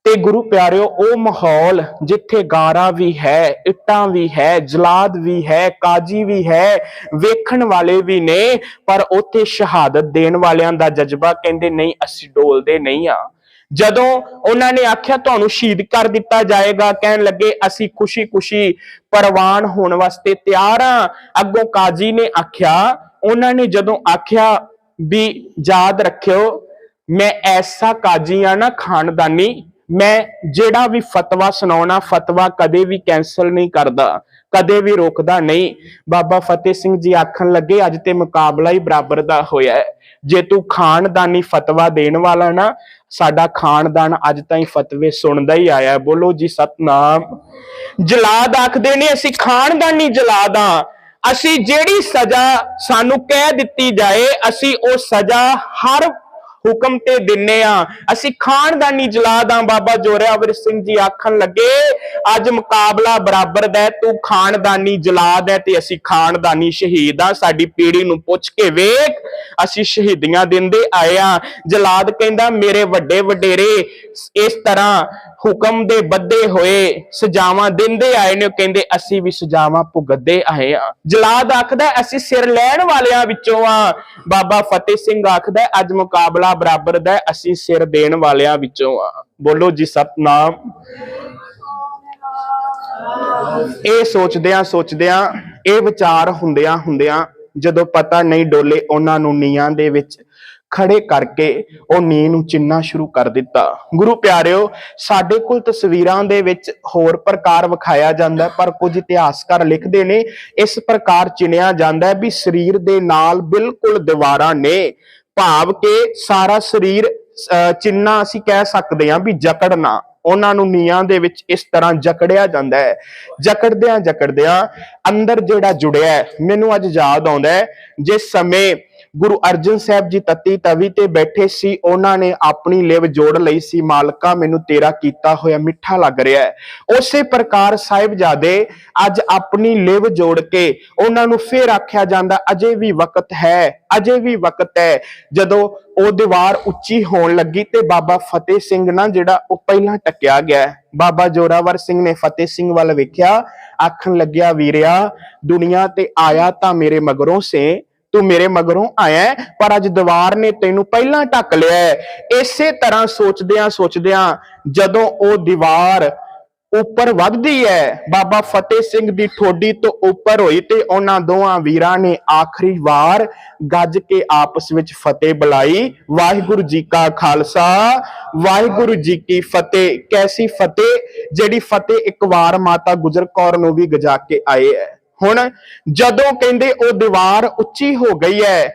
ਤੇ ਗੁਰੂ ਪਿਆਰਿਓ, ਉਹ ਮਾਹੌਲ ਜਿੱਥੇ ਗਾਰਾ ਵੀ ਹੈ, ਇੱਟਾਂ ਵੀ ਹੈ, ਜਲਾਦ ਵੀ ਹੈ, ਕਾਜੀ ਵੀ ਹੈ, ਵੇਖਣ ਵਾਲੇ ਵੀ ਨੇ, ਪਰ ਉੱਥੇ ਸ਼ਹਾਦਤ ਦੇਣ ਵਾਲਿਆਂ ਦਾ ਜਜ਼ਬਾ ਕਹਿੰਦੇ ਨਹੀਂ, ਅਸੀਂ ਡੋਲਦੇ ਨਹੀਂ ਆ। ਜਦੋਂ ਉਹਨਾਂ ਨੇ ਆਖਿਆ, ਤੁਹਾਨੂੰ ਸ਼ਹੀਦ ਕਰ ਦਿੱਤਾ ਜਾਏਗਾ, ਕਹਿਣ ਲੱਗੇ, ਅਸੀਂ ਖੁਸ਼ੀ-ਖੁਸ਼ੀ ਪ੍ਰਵਾਨ ਹੋਣ ਵਾਸਤੇ ਤਿਆਰ ਆ। ਅੱਗੋਂ ਕਾਜੀ ਨੇ ਆਖਿਆ, ਉਹਨਾਂ ਨੇ ਜਦੋਂ ਆਖਿਆ ਵੀ, ਯਾਦ ਰੱਖਿਓ, ਮੈਂ ਐਸਾ ਕਾਜੀ ਆ ਨਾ, ਖਾਨਦਾਨੀ ਮੈਂ ਜਿਹੜਾ ਵੀ ਫਤਵਾ ਸੁਣਾਉਣਾ, ਫਤਵਾ ਕਦੇ ਵੀ ਕੈਨਸਲ ਨਹੀਂ ਕਰਦਾ, ਕਦੇ ਵੀ ਰੋਕਦਾ ਨਹੀਂ। ਬਾਬਾ ਫਤਿਹ ਸਿੰਘ ਜੀ ਆਖਣ ਲੱਗੇ, ਅੱਜ ਤੇ ਮੁਕਾਬਲਾ ਹੀ ਬਰਾਬਰ ਦਾ ਹੋਇਆ ਹੈ। ਜੇ ਤੂੰ ਖਾਨਦਾਨੀ ਫਤਵਾ ਦੇਣ ਵਾਲਾ ਨਾ, ਸਾਡਾ ਖਾਨਦਾਨ ਅੱਜ ਤਾਈਂ ਫਤਵੇ ਸੁਣਦਾ ਹੀ ਆਇਆ। ਬੋਲੋ ਜੀ, ਸਤਨਾਮ। ਜਲਾਦ ਆਖਦੇ ਨੇ, ਅਸੀਂ ਖਾਨਦਾਨੀ ਜਲਾਦ ਹਾਂ ਅਸੀਂ ਜਿਹੜੀ ਸਜ਼ਾ ਸਾਨੂੰ ਕਹਿ ਦਿੱਤੀ ਜਾਏ, ਅਸੀਂ ਉਹ ਸਜ਼ਾ ਹਰ ਹੁਕਮ ਤੇ ਦਿੰਨੇ ਆ। ਅਸੀਂ ਖਾਨਦਾਨੀ ਜਲਾਦਾਂ ਬਾਬਾ ਜੋਰਾਵਰ ਸਿੰਘ ਜੀ ਆਖਣ ਲੱਗੇ, ਅੱਜ ਮੁਕਾਬਲਾ ਬਰਾਬਰ ਦਾ ਤੂੰ ਖਾਨਦਾਨੀ ਜਲਾਦ ਹੈ ਤੇ ਅਸੀਂ ਖਾਨਦਾਨੀ ਸ਼ਹੀਦ ਆ। ਸਾਡੀ ਪੀੜੀ ਨੂੰ ਪੁੱਛ ਕੇ ਵੇਖ, ਅਸੀਂ ਸ਼ਹੀਦੀਆਂ ਦਿੰਦੇ ਆਏ ਆ। ਜਲਾਦ ਕਹਿੰਦਾ, ਮੇਰੇ ਵੱਡੇ ਵਡੇਰੇ, ਇਸ ਤਰ੍ਹਾਂ ਹੁਕਮ ਦੇ ਬੱਧੇ ਹੋਏ, ਸਜ਼ਾਵਾਂ ਦਿੰਦੇ ਆਏ ਨੇ। ਉਹ ਕਹਿੰਦੇ, ਅਸੀਂ ਵੀ ਸਜ਼ਾਵਾਂ ਭੁਗਤਦੇ ਆਏ ਆ। ਜਲਾਦ ਆਖਦਾ, ਅਸੀਂ ਸਿਰ ਲੈਣ ਵਾਲਿਆਂ ਵਿੱਚੋਂ ਆ। ਬਾਬਾ ਫਤਿਹ ਸਿੰਘ ਆਖਦਾ, ਅੱਜ ਮੁਕਾਬਲਾ ਬਰਾਬਰ ਦਾ ਅਸੀਂ ਸਿਰ ਦੇਣ ਵਾਲਿਆਂ ਵਿੱਚੋਂ ਆ। ਬੋਲੋ ਜੀ ਸਤਨਾਮ। ਇਹ ਸੋਚਦਿਆਂ ਸੋਚਦਿਆਂ ਇਹ ਵਿਚਾਰ ਹੁੰਦਿਆਂ ਹੁੰਦਿਆਂ ਜਦੋਂ ਪਤਾ ਨਹੀਂ ਡੋਲੇ ਉਹਨਾਂ ਨੂੰ ਨੀਆਂ ਦੇ ਵਿੱਚ ਖੜੇ ਕਰਕੇ ਉਹ ਨੀ ਨੂੰ ਚਿੰਨਾ ਸ਼ੁਰੂ ਕਰ ਦਿੱਤਾ। ਗੁਰੂ ਪਿਆਰਿਓ ਸਾਡੇ ਕੋਲ ਤਸਵੀਰਾਂ ਦੇ ਵਿੱਚ ਹੋਰ ਪ੍ਰਕਾਰ ਵਿਖਾਇਆ ਜਾਂਦਾ ਹੈ, ਪਰ ਕੁਝ ਇਤਿਹਾਸਕਾਰ ਲਿਖਦੇ ਨੇ ਇਸ ਪ੍ਰਕਾਰ ਚਿਣਿਆ ਜਾਂਦਾ ਹੈ ਵੀ ਸਰੀਰ ਦੇ ਨਾਲ ਬਿਲਕੁਲ ਦੀਵਾਰਾਂ ਨੇ। ਭਾਵ ਕਿ ਸਾਰਾ ਸਰੀਰ ਅਹ, ਚਿੰਨਾ ਅਸੀਂ ਕਹਿ ਸਕਦੇ ਹਾਂ ਵੀ ਜਕੜਨਾ ਉਹਨਾਂ ਨੂੰ ਨੀਆਂ ਦੇ ਵਿੱਚ ਇਸ ਤਰ੍ਹਾਂ ਜਕੜਿਆ ਜਾਂਦਾ ਹੈ। ਜਕੜਦਿਆਂ ਜਕੜਦਿਆਂ ਅੰਦਰ ਜਿਹੜਾ ਜੁੜਿਆ ਮੈਨੂੰ ਅੱਜ ਯਾਦ ਆਉਂਦਾ ਹੈ ਜਿਸ ਸਮੇਂ ਗੁਰੂ ਅਰਜਨ ਸਾਹਿਬ ਜੀ ਤਤੀ ਤਵੀ ਤੇ ਬੈਠੇ ਸੀ, ਉਹਨਾਂ ਨੇ ਆਪਣੀ ਲਿਵ ਜੋੜ ਲਈ ਸੀ, ਮਾਲਕਾ ਮੈਨੂੰ ਤੇਰਾ ਕੀਤਾ ਹੋਇਆ ਮਿੱਠਾ ਲੱਗ ਰਿਹਾ ਹੈ। ਉਸੇ ਪ੍ਰਕਾਰ ਸਾਹਿਬਜ਼ਾਦੇ ਅੱਜ ਆਪਣੀ ਲਿਵ ਜੋੜ ਕੇ ਉਹਨਾਂ ਨੂੰ ਫੇਰ ਆਖਿਆ ਜਾਂਦਾ, ਅਜੇ ਵੀ ਵਕਤ ਹੈ, ਅਜੇ ਵੀ ਵਕਤ ਹੈ। ਜਦੋਂ ਉਹ ਦੀਵਾਰ ਉੱਚੀ ਹੋਣ ਲੱਗੀ ਤੇ ਬਾਬਾ ਫਤਿਹ ਸਿੰਘ ਨਾ ਜਿਹੜਾ ਉਹ ਪਹਿਲਾਂ ਟੱਕਿਆ ਗਿਆ ਬਾਬਾ ਜੋਰਾਵਰ ਸਿੰਘ ਨੇ ਫਤਿਹ ਸਿੰਘ ਵੱਲ ਵੇਖਿਆ, ਆਖਣ ਲੱਗਿਆ, ਵੀਰਿਆ, ਦੁਨੀਆ ਤੇ ਆਇਆ ਤਾਂ ਮੇਰੇ ਮਗਰੋਂ ਸੇ ਤੂੰ ਮੇਰੇ ਮਗਰੋਂ ਆਇਆ ਪਰ ਅੱਜ ਦੀਵਾਰ ਨੇ ਤੈਨੂੰ ਪਹਿਲਾਂ ਢੱਕ ਲਿਆ ਹੈ। ਇਸੇ ਤਰ੍ਹਾਂ ਸੋਚਦਿਆਂ ਸੋਚਦਿਆਂ ਜਦੋਂ ਉਹ ਦੀਵਾਰ ਉੱਪਰ ਵੱਧਦੀ ਹੈ, ਬਾਬਾ ਫਤਿਹ ਸਿੰਘ ਦੀ ਠੋਡੀ ਤੋਂ ਉੱਪਰ ਹੋਈ ਤੇ ਉਹਨਾਂ ਦੋਹਾਂ ਵੀਰਾਂ ਨੇ ਆਖਰੀ ਵਾਰ ਗੱਜ ਕੇ ਆਪਸ ਵਿੱਚ ਫਤਿਹ ਬੁਲਾਈ। ਵਾਹਿਗੁਰੂ ਜੀ ਕਾ ਖਾਲਸਾ, ਵਾਹਿਗੁਰੂ ਜੀ ਕੀ ਫਤਿਹ। ਕੈਸੀ ਫਤਿਹ, ਜਿਹੜੀ ਫਤਿਹ ਇੱਕ ਵਾਰ ਮਾਤਾ ਗੁਜਰ ਕੌਰ ਨੂੰ ਵੀ ਗਜਾ ਕੇ ਆਏ ਹੈ। ਹੁਣ ਜਦੋਂ ਕਹਿੰਦੇ ਉਹ ਦੀਵਾਰ ਉੱਚੀ ਹੋ ਗਈ ਹੈ,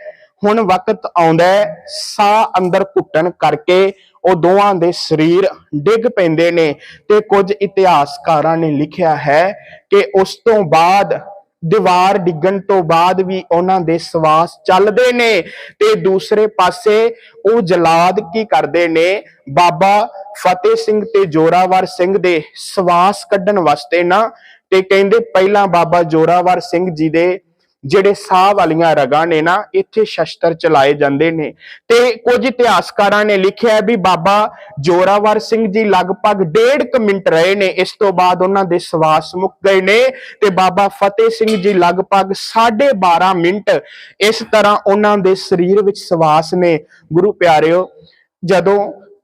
ਹੁਣ ਵਕਤ ਆਉਂਦਾ ਸਾਹ ਅੰਦਰ ਘੁੱਟਣ ਕਰਕੇ ਉਹ ਦੋਵਾਂ ਦੇ ਸਰੀਰ ਡਿੱਗ ਪੈਂਦੇ ਨੇ ਤੇ ਕੁਝ ਇਤਿਹਾਸਕਾਰਾਂ ਨੇ ਲਿਖਿਆ ਹੈ ਕਿ ਉਸ ਤੋਂ ਬਾਅਦ ਦੀਵਾਰ ਡਿੱਗਣ ਤੋਂ ਬਾਅਦ ਵੀ ਉਹਨਾਂ ਦੇ ਸਵਾਸ ਚੱਲਦੇ ਨੇ ਤੇ ਦੂਸਰੇ ਪਾਸੇ ਉਹ ਜਲਾਦ ਕੀ ਕਰਦੇ ਨੇ, ਬਾਬਾ ਫਤਿਹ ਸਿੰਘ ਤੇ ਜੋਰਾਵਰ ਸਿੰਘ ਦੇ ਸਵਾਸ ਕੱਢਣ ਵਾਸਤੇ ਨਾ ਤੇ ਕਹਿੰਦੇ ਪਹਿਲਾਂ ਬਾਬਾ ਜੋਰਾਵਰ ਸਿੰਘ ਜੀ ਦੇ ਜਿਹੜੇ ਸਾਹ ਵਾਲੀਆਂ ਰਗਾਂ ਨੇ ਨਾ, ਇੱਥੇ ਸ਼ਸਤਰ ਚਲਾਏ ਜਾਂਦੇ ਨੇ। ਤੇ ਕੁਝ ਇਤਿਹਾਸਕਾਰਾਂ ਨੇ ਲਿਖਿਆ ਵੀ ਬਾਬਾ ਜੋਰਾਵਰ ਸਿੰਘ ਜੀ ਲਗਭਗ ਡੇਢ ਕੁ ਮਿੰਟ ਰਹੇ ਨੇ, ਇਸ ਤੋਂ ਬਾਅਦ ਉਹਨਾਂ ਦੇ ਸਵਾਸ ਮੁੱਕ ਗਏ ਨੇ ਤੇ ਬਾਬਾ ਫਤਿਹ ਸਿੰਘ ਜੀ ਲਗਭਗ 12.5 ਮਿੰਟ ਇਸ ਤਰ੍ਹਾਂ ਉਹਨਾਂ ਦੇ ਸਰੀਰ ਵਿੱਚ ਸਵਾਸ ਨੇ। ਗੁਰੂ ਪਿਆਰਿਓ, ਜਦੋਂ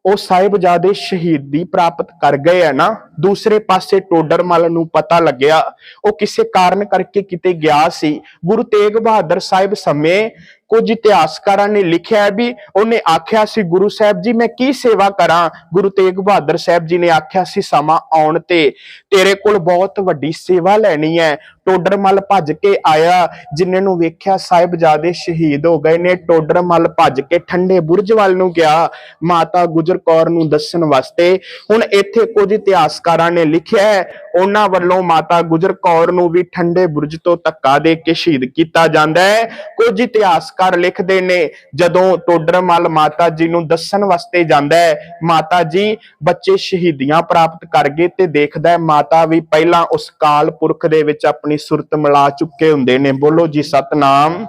ਉਹ ਸਾਹਿਬਜ਼ਾਦੇ ਸ਼ਹੀਦੀ ਪ੍ਰਾਪਤ ਕਰ ਗਏ ਆ ਨਾ, ਦੂਸਰੇ ਪਾਸੇ ਟੋਡਰਮਲ ਨੂੰ ਪਤਾ ਲੱਗਿਆ। ਉਹ ਕਿਸੇ ਕਾਰਨ ਕਰਕੇ ਕਿਤੇ ਗਿਆ ਸੀ। ਗੁਰੂ ਤੇਗ ਬਹਾਦਰ ਸਾਹਿਬ ਸਮੇਂ ਕੁਝ ਇਤਿਹਾਸਕਾਰਾਂ ਨੇ ਲਿਖਿਆ ਵੀ ਉਹਨੇ ਆਖਿਆ ਸੀ, ਗੁਰੂ ਸਾਹਿਬ ਜੀ, ਮੈਂ ਕੀ ਸੇਵਾ ਕਰਾਂ? ਗੁਰੂ ਤੇਗ ਬਹਾਦਰ ਸਾਹਿਬ ਜੀ ਨੇ ਆਖਿਆ ਸੀ, ਸਮਾਂ ਆਉਣ ਤੇ ਤੇਰੇ ਕੋਲ ਬਹੁਤ ਵੱਡੀ ਸੇਵਾ ਲੈਣੀ ਹੈ। ਟੋਡਰਮਲ ਭੱਜ ਕੇ ਆਇਆ, ਜਿਨ੍ਹਾਂ ਨੂੰ ਵੇਖਿਆ ਸਾਹਿਬਜ਼ਾਦੇ ਸ਼ਹੀਦ ਹੋ ਗਏ ਨੇ। ਟੋਡਰਮਲ ਭੱਜ ਕੇ ਠੰਡੇ ਬੁਰਜ ਵੱਲ ਨੂੰ ਗਿਆ, ਮਾਤਾ ਗੁਜਰ ਕੌਰ ਨੂੰ ਦੱਸਣ ਵਾਸਤੇ। ਹੁਣ ਇੱਥੇ ਕੁਝ ਇਤਿਹਾਸਕਾਰਾਂ ਨੇ ਲਿਖਿਆ ਹੈ ਉਹਨਾਂ ਵੱਲੋਂ ਮਾਤਾ ਗੁਜਰ ਕੌਰ ਨੂੰ ਵੀ ਠੰਡੇ ਬੁਰਜ ਤੋਂ ਧੱਕਾ ਦੇ ਕੇ ਸ਼ਹੀਦ ਕੀਤਾ ਜਾਂਦਾ ਹੈ। ਕੁਝ ਇਤਿਹਾਸਕਾਰ ਲਿਖਦੇ ਨੇ, ਜਦੋਂ ਟੋਡਰਮਲ ਮਾਤਾ ਜੀ ਨੂੰ ਦੱਸਣ ਵਾਸਤੇ ਜਾਂਦਾ ਹੈ, ਮਾਤਾ ਜੀ, ਬੱਚੇ ਸ਼ਹੀਦੀਆਂ ਪ੍ਰਾਪਤ ਕਰ ਗਏ ਤੇ ਦੇਖਦਾ ਹੈ, ਮਾਤਾ ਵੀ ਪਹਿਲਾਂ ਉਸ ਕਾਲ ਪੁਰਖ ਦੇ ਵਿੱਚ ਆਪਣੀ ਸੁਰਤ ਮਿਲਾ ਚੁੱਕੇ ਹੁੰਦੇ ਨੇ। ਬੋਲੋ ਜੀ, ਸਤਨਾਮ।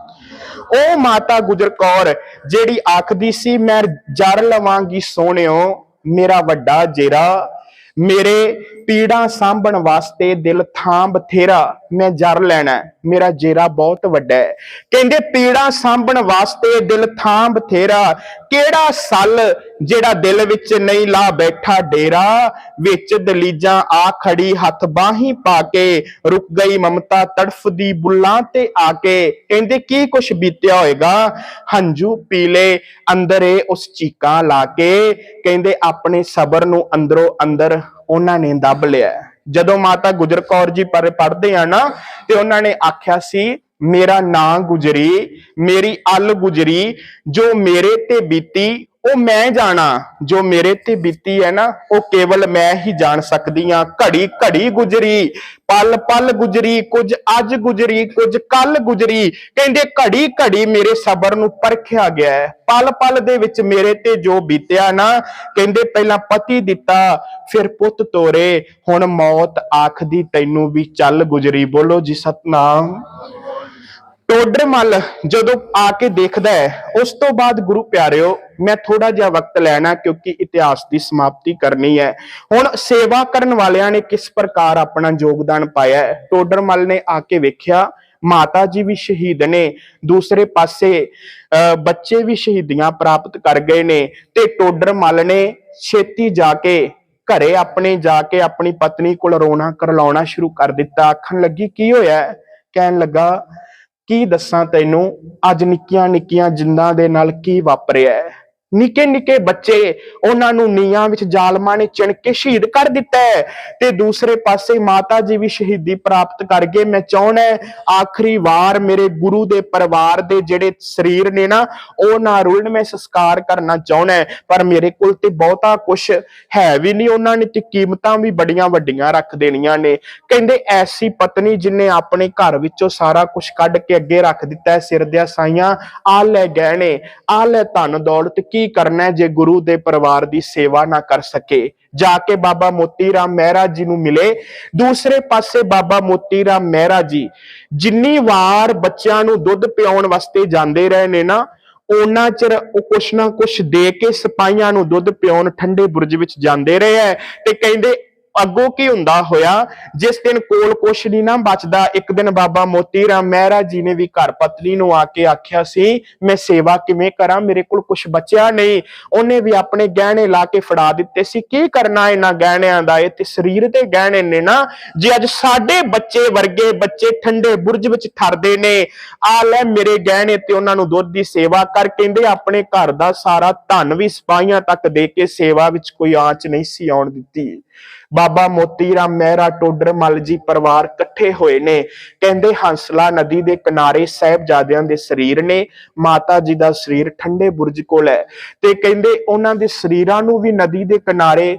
ਉਹ ਮਾਤਾ ਗੁਜਰ ਕੌਰ, ਜਿਹੜੀ ਆਖਦੀ ਸੀ, ਮੈਂ ਜਰ ਲਵਾਂਗੀ ਸੋਹਣਿਓ, ਮੇਰਾ ਵੱਡਾ ਜੇਰਾ ਮੇਰੇ ਪੀੜਾਂ ਸਾਂਭਣ ਵਾਸਤੇ ਦਿਲ ਥਾਂ ਬਥੇਰਾ, ਮੈਂ ਜਰ ਲੈਣਾ ਮੇਰਾ ਜੇਰਾ ਬਹੁਤ ਵੱਡਾ ਹੈ। ਕਹਿੰਦੇ ਪੀੜਾਂ ਸਾਂਭਣ ਵਾਸਤੇ ਦਿਲ ਥਾਂ ਬਥੇਰਾ ਕਿਹੜਾ ਸੱਲ ਜਿਹੜਾ ਦਿਲ ਵਿੱਚ ਨਹੀਂ ਲਾ ਬੈਠਾ ਡੇਰਾ? ਵਿੱਚ ਦਲੀਜਾਂ ਆ ਖੜੀ, ਹੱਥ ਬਾਹੀਂ ਪਾ ਕੇ ਰੁਕ ਗਈ ਮਮਤਾ ਤੜਫਦੀ ਬੁੱਲਾਂ ਤੇ ਆ ਕੇ। ਕਹਿੰਦੇ, ਕੀ ਕੁਛ ਬੀਤਿਆ ਹੋਏਗਾ? ਹੰਝੂ ਪੀਲੇ ਅੰਦਰੇ ਉਸ ਚੀਕਾਂ ਲਾ ਕੇ। ਕਹਿੰਦੇ, ਆਪਣੇ ਸਬਰ ਨੂੰ ਅੰਦਰੋਂ ਅੰਦਰ ਉਹਨਾਂ ਨੇ ਦੱਬ ਲਿਆ। ਜਦੋਂ ਮਾਤਾ ਗੁਜਰ ਕੌਰ ਜੀ ਪਰ ਪੜਦੇ ਆ ਨਾ, ਤੇ ਉਹਨਾਂ ਨੇ ਆਖਿਆ ਸੀ ਮੇਰਾ ਨਾਂ ਗੁਜਰੀ, ਮੇਰੀ ਅਲ ਗੁਜਰੀ, ਜੋ ਮੇਰੇ ਤੇ ਬੀਤੀ, ਉਹ ਮੈਂ ਜਾਣਾ। ਜੋ ਮੇਰੇ ਤੇ ਬੀਤੀ ਹੈ ਨਾ, ਉਹ ਕੇਵਲ ਮੈਂ ਹੀ ਜਾਣ ਸਕਦੀ ਆ ਘੜੀ ਘੜੀ ਗੁਜਰੀ, ਪਲ ਪਲ ਗੁਜਰੀ, ਕੁਝ ਅੱਜ ਗੁਜਰੀ, ਕੁਝ ਕੱਲ ਗੁਜਰੀ। ਕਹਿੰਦੇ ਘੜੀ ਘੜੀ ਮੇਰੇ ਸਬਰ ਨੂੰ ਪਰਖਿਆ ਗਿਆ ਹੈ। ਪਲ ਪਲ ਦੇ ਵਿੱਚ ਮੇਰੇ ਤੇ ਜੋ ਬੀਤਿਆ ਨਾ, ਕਹਿੰਦੇ ਪਹਿਲਾਂ ਪਤੀ ਦਿੱਤਾ, ਫਿਰ ਪੁੱਤ ਤੋਰੇ। ਹੁਣ ਮੌਤ ਆਖਦੀ ਤੈਨੂੰ ਵੀ ਚੱਲ ਗੁਜਰੀ। ਬੋਲੋ ਜੀ ਸਤਨਾਮ। ਟੋਡਰਮਲ ਜਦੋਂ ਆ ਕੇ ਦੇਖਦਾ ਹੈ ਉਸ ਤੋਂ ਬਾਅਦ ਗੁਰੂ ਪਿਆਰਿਓ ਮੈਂ ਥੋੜਾ ਜਿਹਾ ਵਕਤ ਲੈਣਾ ਕਿਉਂਕਿ ਇਤਿਹਾਸ ਦੀ ਸਮਾਪਤੀ ਕਰਨੀ ਹੈ। ਹੁਣ ਸੇਵਾ ਕਰਨ ਵਾਲਿਆਂ ਨੇ ਕਿਸ ਪ੍ਰਕਾਰ ਆਪਣਾ ਯੋਗਦਾਨ ਪਾਇਆ ਹੈ? ਟੋਡਰਮਲ ਨੇ ਆ ਕੇ ਵੇਖਿਆ ਮਾਤਾ ਜੀ ਵੀ ਸ਼ਹੀਦ ਨੇ ਦੂਸਰੇ ਪਾਸੇ ਅਹ, ਬੱਚੇ ਵੀ ਸ਼ਹੀਦੀਆਂ ਪ੍ਰਾਪਤ ਕਰ ਗਏ ਨੇ ਤੇ ਟੋਡਰਮਲ ਨੇ ਛੇਤੀ ਜਾ ਕੇ ਘਰੇ ਆਪਣੇ ਜਾ ਕੇ ਆਪਣੀ ਪਤਨੀ ਕੋਲ ਰੋਣਾ ਕਰਲਾਉਣਾ ਸ਼ੁਰੂ ਕਰ ਦਿੱਤਾ। ਆਖਣ ਲੱਗੀ ਕੀ ਹੋਇਆ? ਕਹਿਣ ਲੱਗਾ ਕੀ ਦੱਸਾਂ ਤੈਨੂੰ? ਅੱਜ ਨਿੱਕੀਆਂ ਨਿੱਕੀਆਂ ਜਿੰਦਾਂ ਦੇ ਨਾਲ ਕੀ ਵਾਪਰਿਆ ਹੈ? ਨਿੱਕੇ ਨਿੱਕੇ ਬੱਚੇ ਉਹਨਾਂ ਨੂੰ ਨੀਹਾਂ ਵਿੱਚ ਜ਼ਾਲਮਾਂ ਨੇ ਚਿਣ ਕੇ ਸ਼ਹੀਦ ਕਰ ਦਿੱਤਾ ਹੈ। ਤੇ ਦੂਸਰੇ ਪਾਸੇ ਮਾਤਾ ਜੀ ਵੀ ਸ਼ਹੀਦੀ ਪ੍ਰਾਪਤ ਕਰ ਗਏ ਮੈਂ ਚਾਹੁੰਦਾ ਆਖਰੀ ਵਾਰ ਮੇਰੇ ਗੁਰੂ ਦੇ ਪਰਿਵਾਰ ਦੇ ਜਿਹੜੇ ਸਰੀਰ ਨੇ ਨਾ, ਉਹ ਨਾ ਰੁਲਣ, ਮੈਂ ਸੰਸਕਾਰ ਕਰਨਾ ਚਾਹੁੰਦਾ ਪਰ ਮੇਰੇ ਕੋਲ ਤੇ ਬਹੁਤਾ ਕੁਝ ਹੈ ਵੀ ਨਹੀਂ, ਉਹਨਾਂ ਨੇ ਤੇ ਕੀਮਤਾਂ ਵੀ ਬੜੀਆਂ ਵੱਡੀਆਂ ਰੱਖ ਦੇਣੀਆਂ ਨੇ। ਕਹਿੰਦੇ ਐਸੀ ਪਤਨੀ ਜਿਨੇ ਆਪਣੇ ਘਰ ਵਿੱਚੋਂ ਸਾਰਾ ਕੁਝ ਕੱਢ ਕੇ ਅੱਗੇ ਰੱਖ ਦਿੱਤਾ ਹੈ, ਸਿਰ ਦੀਆਂ ਸਾਈਆਂ ਆ ਲੈ ਗਹਿਣੇ ਆ ਲੈ ਧਨ ਦੌਲਤ ਕੀ ਕਰਨਾ ਜੇ ਗੁਰੂ ਦੇ ਪਰਿਵਾਰ ਦੀ ਸੇਵਾ ਨਾ ਕਰ ਸਕੇ। ਜਾ ਕੇ ਬਾਬਾ ਮੋਤੀ ਰਾਮ ਮਹਿਰਾ ਜੀ ਨੂੰ ਮਿਲੇ। ਦੂਸਰੇ ਪਾਸੇ ਬਾਬਾ ਮੋਤੀ ਰਾਮ ਮਹਿਰਾ ਜੀ, ਜਿੰਨੀ ਵਾਰ ਬੱਚਿਆਂ ਨੂੰ ਦੁੱਧ ਪਿਆਉਣ ਵਾਸਤੇ ਜਾਂਦੇ ਰਹੇ ਨੇ ਨਾ, ਉਹਨਾਂ ਚਿਰ ਉਹ ਕੁਛ ਨਾ ਕੁਛ ਦੇ ਕੇ ਸਿਪਾਹੀਆਂ ਨੂੰ ਦੁੱਧ ਪਿਆਉਣ ਠੰਡੇ ਬੁਰਜ ਵਿੱਚ ਜਾਂਦੇ ਰਹੇ ਐ ਤੇ ਕਹਿੰਦੇ ਅੱਗੋਂ ਕੀ ਹੁੰਦਾ ਹੋਇਆ, ਜਿਸ ਦਿਨ ਕੋਲ ਕੁਛ ਨਹੀਂ ਨਾ ਬਚਦਾ, ਇੱਕ ਦਿਨ ਬਾਬਾ ਮੋਤੀ ਰਾਮ ਮਹਿਰਾ ਜੀ ਨੇ ਵੀ ਘਰ ਪਤਨੀ ਨੂੰ ਆ ਕੇ ਆਖਿਆ ਸੀ, ਮੈਂ ਸੇਵਾ ਕਿਵੇਂ ਕਰਾਂ? ਮੇਰੇ ਕੋਲ ਕੁਛ ਬਚਿਆ ਨਹੀਂ। ਉਹਨੇ ਵੀ ਆਪਣੇ ਗਹਿਣੇ ਲਾ ਕੇ ਫੜਾ ਦਿੱਤੇ ਸੀ। ਕੀ ਕਰਨਾ ਇਹਨਾਂ ਗਹਿਣਿਆਂ ਦਾ? ਇਹ ਤੇ ਸਰੀਰ ਦੇ ਗਹਿਣੇ ਨੇ ਨਾ। ਜੇ ਅੱਜ ਸਾਡੇ ਬੱਚੇ ਵਰਗੇ ਬੱਚੇ ਠੰਡੇ ਬੁਰਜ ਵਿੱਚ ਠਰਦੇ ਨੇ, ਆ ਲੈ ਮੇਰੇ ਗਹਿਣੇ ਤੇ ਉਹਨਾਂ ਨੂੰ ਦੁੱਧ ਦੀ ਸੇਵਾ ਕਰ। ਕਹਿੰਦੇ ਆਪਣੇ ਘਰ ਦਾ ਸਾਰਾ ਧਨ ਵੀ ਸਿਪਾਹੀਆਂ ਤੱਕ ਦੇ ਕੇ ਸੇਵਾ ਵਿੱਚ ਕੋਈ ਆਂਚ ਨਹੀਂ ਸੀ ਆਉਣ ਦਿੱਤੀ। ਬਾਬਾ ਮੋਤੀ ਰਾਮ ਮਹਿਰਾ ਟੋਡਰ ਮੱਲ ਜੀ ਪਰਿਵਾਰ ਇਕੱਠੇ ਹੋਏ ਨੇ। ਕਹਿੰਦੇ ਹੰਸਲਾ ਨਦੀ ਦੇ ਕਿਨਾਰੇ ਸਾਹਿਬਜ਼ਾਦਿਆਂ ਦੇ ਸਰੀਰ ਨੇ, ਮਾਤਾ ਜੀ ਦਾ ਸਰੀਰ ਠੰਡੇ ਬੁਰਜ ਕੋਲ ਹੈ। ਤੇ ਕਹਿੰਦੇ ਉਹਨਾਂ ਦੇ ਸਰੀਰਾਂ ਨੂੰ ਵੀ ਨਦੀ ਦੇ ਕਿਨਾਰੇ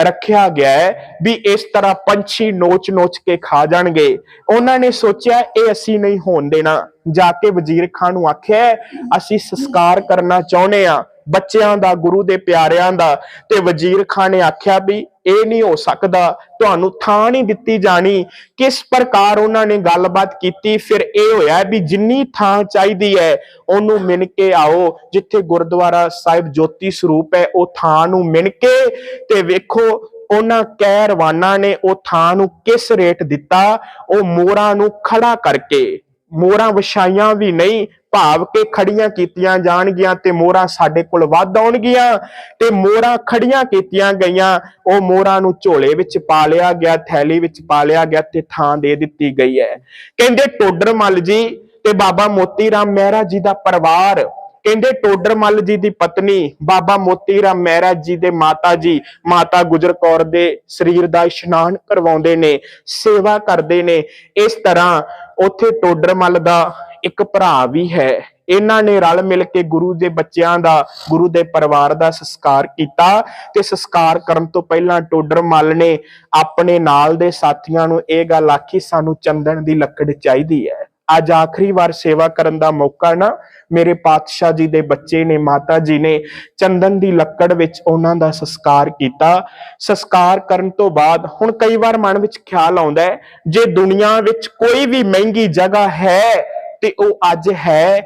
ਰੱਖਿਆ ਗਿਆ ਹੈ ਵੀ ਇਸ ਤਰ੍ਹਾਂ ਪੰਛੀ ਨੋਚ-ਨੋਚ ਕੇ ਖਾ ਜਾਣਗੇ। ਉਹਨਾਂ ਨੇ ਸੋਚਿਆ, ਇਹ ਅਸੀਂ ਨਹੀਂ ਹੋਣ ਦੇਣਾ। ਜਾ ਕੇ ਵਜ਼ੀਰ ਖਾਨ ਨੂੰ ਆਖਿਆ, ਅਸੀਂ ਸੰਸਕਾਰ ਕਰਨਾ ਚਾਹੁੰਦੇ ਆ ਬੱਚਿਆਂ ਦਾ, ਗੁਰੂ ਦੇ ਪਿਆਰਿਆਂ ਦਾ ਤੇ ਵਜ਼ੀਰ ਖਾਨ ਨੇ ਆਖਿਆ ਵੀ ਇਹ ਨਹੀਂ ਹੋ ਸਕਦਾ, ਤੁਹਾਨੂੰ ਥਾਂ ਨਹੀਂ ਦਿੱਤੀ ਜਾਣੀ। ਕਿਸ ਪ੍ਰਕਾਰ ਉਹਨਾਂ ਨੇ ਗੱਲਬਾਤ ਕੀਤੀ, ਫਿਰ ਇਹ ਹੋਇਆ ਵੀ ਜਿੰਨੀ ਥਾਂ ਚਾਹੀਦੀ ਹੈ, ਉਹਨੂੰ ਮਿਣ ਕੇ ਆਓ। ਜਿੱਥੇ ਗੁਰਦੁਆਰਾ ਸਾਹਿਬ ਜੋਤੀ ਸਰੂਪ ਹੈ, ਉਹ ਥਾਂ ਨੂੰ ਮਿਣ ਕੇ ਤੇ ਵੇਖੋ ਉਹਨਾਂ ਕਹਿਰਵਾਨਾਂ ਨੇ ਉਹ ਥਾਂ ਨੂੰ ਕਿਸ ਰੇਟ ਦਿੱਤਾ, ਉਹ ਮੋਹਰਾਂ ਨੂੰ ਖੜਾ ਕਰਕੇ। ਮੋਹਰਾਂ ਵਿਛਾਈਆਂ ਵੀ ਨਹੀਂ, ਭਾਵ ਕੇ ਖੜੀਆਂ ਕੀਤੀਆਂ ਜਾਣਗੀਆਂ ਤੇ ਮੋਹਰਾਂ ਸਾਡੇ ਕੋਲ ਵੱਧ ਆਉਣਗੀਆਂ। ਤੇ ਮੋਹਰਾਂ ਖੜੀਆਂ ਕੀਤੀਆਂ ਗਈਆਂ, ਉਹ ਮੋਹਰਾਂ ਨੂੰ ਝੋਲੇ ਵਿੱਚ ਪਾ ਲਿਆ ਗਿਆ, ਥੈਲੀ ਵਿੱਚ ਪਾ ਲਿਆ ਗਿਆ ਤੇ ਥਾਂ ਦੇ ਦਿੱਤੀ ਗਈ ਹੈ। ਕਹਿੰਦੇ ਟੋਡਰ ਮੱਲ ਜੀ ਤੇ ਬਾਬਾ ਮੋਤੀ ਰਾਮ ਮਹਿਰਾ ਜੀ ਦਾ ਪਰਿਵਾਰ, ਕਹਿੰਦੇ ਟੋਡਰ ਮੱਲ ਜੀ ਦੀ ਪਤਨੀ, ਬਾਬਾ ਮੋਤੀ ਰਾਮ ਮਹਿਰਾ ਜੀ ਦੇ ਮਾਤਾ ਜੀ, ਮਾਤਾ ਗੁਜਰ ਕੌਰ ਦੇ ਸਰੀਰ ਦਾ ਇਸ਼ਨਾਨ ਕਰਵਾਉਂਦੇ ਨੇ, ਸੇਵਾ ਕਰਦੇ ਨੇ। ਇਸ ਤਰ੍ਹਾਂ ਉੱਥੇ ਟੋਡਰਮੱਲ ਦਾ ਇੱਕ ਭਰਾ ਵੀ ਹੈ। ਇਹਨਾਂ ਨੇ ਰਲ ਮਿਲ ਕੇ ਗੁਰੂ ਦੇ ਬੱਚਿਆਂ ਦਾ, ਗੁਰੂ ਦੇ ਪਰਿਵਾਰ ਦਾ ਸੰਸਕਾਰ ਕੀਤਾ ਤੇ ਸੰਸਕਾਰ ਕਰਨ ਤੋਂ ਪਹਿਲਾਂ ਟੋਡਰ ਮੱਲ ਨੇ ਆਪਣੇ ਨਾਲ ਦੇ ਸਾਥੀਆਂ ਨੂੰ ਇਹ ਗੱਲ ਆਖੀ, ਸਾਨੂੰ ਚੰਦਨ ਦੀ ਲੱਕੜ ਚਾਹੀਦੀ ਹੈ। ਅੱਜ ਆਖਰੀ ਵਾਰ ਸੇਵਾ ਕਰਨ ਦਾ ਮੌਕਾ ਨਾ ਮੇਰੇ ਪਾਤਸ਼ਾਹ ਜੀ ਦੇ ਬੱਚੇ ਨੇ, ਮਾਤਾ ਜੀ ਨੇ ਚੰਦਨ ਦੀ ਲੱਕੜ ਵਿੱਚ ਉਹਨਾਂ ਦਾ ਸੰਸਕਾਰ ਕੀਤਾ। ਸੰਸਕਾਰ ਕਰਨ ਤੋਂ ਬਾਅਦ ਹੁਣ ਕਈ ਵਾਰ ਮਨ ਵਿੱਚ ਖਿਆਲ ਆਉਂਦਾ ਹੈ, ਜੇ ਦੁਨੀਆ ਵਿੱਚ ਕੋਈ ਵੀ ਮਹਿੰਗੀ ਜਗ੍ਹਾ ਹੈ ਤੇ ਉਹ ਅੱਜ ਹੈ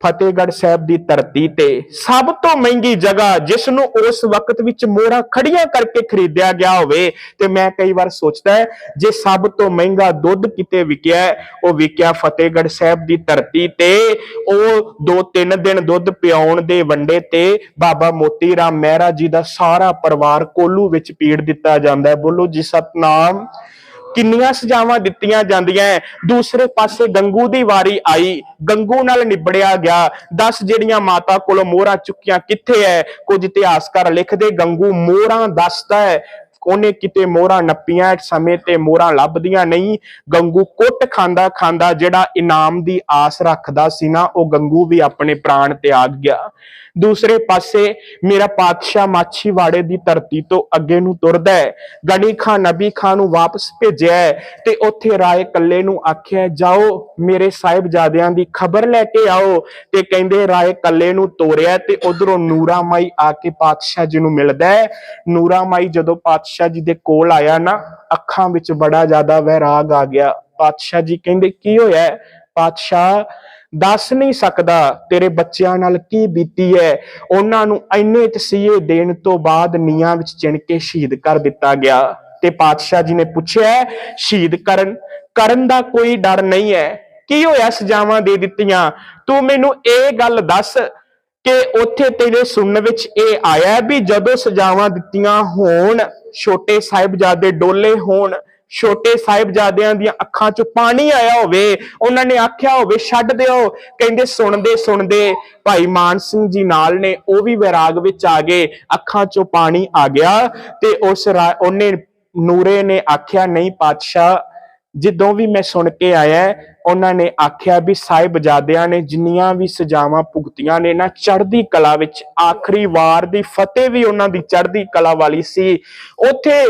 ਫਤਿਹਗੜ੍ਹ ਸਾਹਿਬ ਦੀ ਧਰਤੀ ਤੇ ਸਭ ਤੋਂ ਮਹਿੰਗੀ ਜਗ੍ਹਾ ਜਿਸ ਨੂੰ ਉਸ ਵਕਤ ਵਿੱਚ ਮੋਹਰਾਂ ਖੜੀਆਂ ਕਰਕੇ ਖਰੀਦਿਆ ਗਿਆ ਹੋਵੇ ਤੇ ਮੈਂ ਕਈ ਵਾਰ ਸੋਚਦਾ ਹੈ, ਜੇ ਸਭ ਤੋਂ ਮਹਿੰਗਾ ਦੁੱਧ ਕਿਤੇ ਵਿਕਿਆ ਉਹ ਵਿਕਿਆ ਫਤਿਹਗੜ੍ਹ ਸਾਹਿਬ ਦੀ ਧਰਤੀ ਤੇ। ਉਹ ਦੋ ਤਿੰਨ ਦਿਨ ਦੁੱਧ ਪਿਆਉਣ ਦੇ ਵੰਡੇ ਤੇ ਬਾਬਾ ਮੋਤੀ ਰਾਮ ਮਹਿਰਾ ਜੀ ਦਾ ਸਾਰਾ ਪਰਿਵਾਰ ਕੋਲੂ ਵਿੱਚ ਪੀੜ ਦਿੱਤਾ ਜਾਂਦਾ ਹੈ। ਬੋਲੋ ਜੀ ਸਤਨਾਮ। ਕਿੰਨੀਆਂ ਸਜ਼ਾਵਾਂ ਦਿੱਤੀਆਂ ਜਾਂਦੀਆਂ ਦੂਸਰੇ ਪਾਸੇ ਗੰਗੂ ਦੀ ਵਾਰੀ ਆਈ। ਗੰਗੂ ਨਾਲ ਨਿਬੜਿਆ ਗਿਆ। 10 ਜਿਹੜੀਆਂ ਮਾਤਾ ਕੋਲੋਂ ਮੋਹਰਾਂ ਚੁੱਕੀਆਂ ਕਿੱਥੇ ਹੈ ਕੁਝ ਇਤਿਹਾਸਕਾਰ ਲਿਖਦੇ ਗੰਗੂ ਮੋਹਰਾਂ ਦੱਸਦਾ ਹੈ ਉਹਨੇ ਕਿਤੇ ਮੋਹਰਾਂ ਨੱਪੀਆਂ, ਸਮੇਂ ਤੇ ਮੋਹਰਾਂ ਲੱਭਦੀਆਂ ਨਹੀਂ। ਗੰਗੂ ਕੁੱਟ ਖਾਂਦਾ ਖਾਂਦਾ ਜਿਹੜਾ ਇਨਾਮ ਦੀ ਆਸ ਰੱਖਦਾ ਸੀ ਨਾ, ਉਹ ਗੰਗੂ ਵੀ ਆਪਣੇ ਪ੍ਰਾਣ ਤਿਆਗ ਗਿਆ। ਦੂਸਰੇ ਪਾਸੇ ਮੇਰਾ ਪਾਤਸ਼ਾਹ ਮਾਛੀਵਾੜੇ ਦੀ ਧਰਤੀ ਤੋਂ ਅੱਗੇ ਨੂੰ ਤੁਰਦਾ ਹੈ। ਗਣੀ ਖਾਨ ਨਬੀ ਖਾਨ ਨੂੰ ਵਾਪਸ ਭੇਜਿਆ ਤੇ ਉੱਥੇ ਰਾਏ ਕੱਲੇ ਨੂੰ ਆਖਿਆ, ਜਾਓ, ਮੇਰੇ ਸਾਹਿਬਜ਼ਾਦਿਆਂ ਦੀ ਖਬਰ ਲੈ ਕੇ ਆਓ। ਤੇ ਕਹਿੰਦੇ, ਰਾਏ ਕੱਲੇ ਨੂੰ ਤੋਰਿਆ ਤੇ ਉਧਰੋਂ ਨੂਰਾ ਮਾਈ ਆ ਕੇ ਪਾਤਸ਼ਾਹ ਜੀ ਨੂੰ ਮਿਲਦਾ ਹੈ। ਨੂਰਾ ਮਾਈ ਜਦੋਂ ਪਾਤਸ਼ਾਹ ਜੀ ਦੇ ਕੋਲ ਆਇਆ ਨਾ, ਅੱਖਾਂ ਵਿੱਚ ਬੜਾ ਜ਼ਿਆਦਾ ਵੈਰਾਗ ਆ ਗਿਆ। ਪਾਤਸ਼ਾਹ ਜੀ ਕਹਿੰਦੇ, ਕੀ ਹੋਇਆ? ਪਾਤਸ਼ਾਹ ਦੱਸ ਨਹੀਂ ਸਕਦਾ ਤੇਰੇ ਬੱਚਿਆਂ ਨਾਲ ਕੀ ਬੀਤੀ ਹੈ ਉਹਨਾਂ ਨੂੰ ਇੰਨੇ ਤਸੀਹੇ ਦੇਣ ਤੋਂ ਬਾਅਦ ਨੀਹਾਂ ਵਿੱਚ ਚਿਣ ਕੇ ਸ਼ਹੀਦ ਕਰ ਦਿੱਤਾ ਗਿਆ। ਤੇ ਪਾਤਸ਼ਾਹ ਜੀ ਨੇ ਪੁੱਛਿਆ, ਸ਼ਹੀਦ ਕਰਨ ਕਰਨ ਦਾ ਕੋਈ ਡਰ ਨਹੀਂ ਹੈ ਕੀ ਹੋਇਆ ਸਜ਼ਾਵਾਂ ਦੇ ਦਿੱਤੀਆਂ? ਤੂੰ ਮੈਨੂੰ ਇਹ ਗੱਲ ਦੱਸ ਕਿ ਉੱਥੇ ਤੇਰੇ ਸੁਣਨ ਵਿੱਚ ਇਹ ਆਇਆ ਵੀ ਜਦੋਂ ਸਜ਼ਾਵਾਂ ਦਿੱਤੀਆਂ ਹੋਣ, ਛੋਟੇ ਸਾਹਿਬਜ਼ਾਦੇ ਡੋਲੇ ਹੋਣ ਛੋਟੇ ਸਾਹਿਬਜ਼ਾਦਿਆਂ ਦੀਆਂ ਅੱਖਾਂ ਚੋਂ ਪਾਣੀ ਆਇਆ ਹੋਵੇ, ਉਹਨਾਂ ਨੇ ਆਖਿਆ ਹੋਵੇ, ਛੱਡ ਦਿਓ। ਕਹਿੰਦੇ, ਸੁਣਦੇ ਸੁਣਦੇ, ਭਾਈ ਮਾਨ ਸਿੰਘ ਜੀ ਨਾਲ ਨੇ, ਉਹ ਵੀ ਵਿਰਾਗ ਵਿੱਚ ਆ ਗਏ, ਅੱਖਾਂ 'ਚੋਂ ਪਾਣੀ ਆ ਗਿਆ ਤੇ ਉਸ ਰਾ- ਉਹਨੇ ਨੂਰੇ ਨੇ ਆਖਿਆ, ਨਹੀਂ ਪਾਤਸ਼ਾਹ ਜਦੋਂ ਵੀ ਮੈਂ ਸੁਣ ਕੇ ਆਇਆ, ਉਹਨਾਂ ਨੇ ਆਖਿਆ ਵੀ ਸਾਹਿਬਜ਼ਾਦਿਆਂ ਨੇ ਜਿੰਨੀਆਂ ਵੀ ਸਜ਼ਾਵਾਂ ਭੁਗਤੀਆਂ ਨੇ ਨਾ, ਚੜ੍ਹਦੀ ਕਲਾ ਵਿੱਚ, ਆਖਰੀ ਵਾਰ ਦੀ ਫਤਿਹ ਵੀ ਉਹਨਾਂ ਦੀ ਚੜ੍ਹਦੀ ਕਲਾ ਵਾਲੀ ਸੀ। ਉੱਥੇ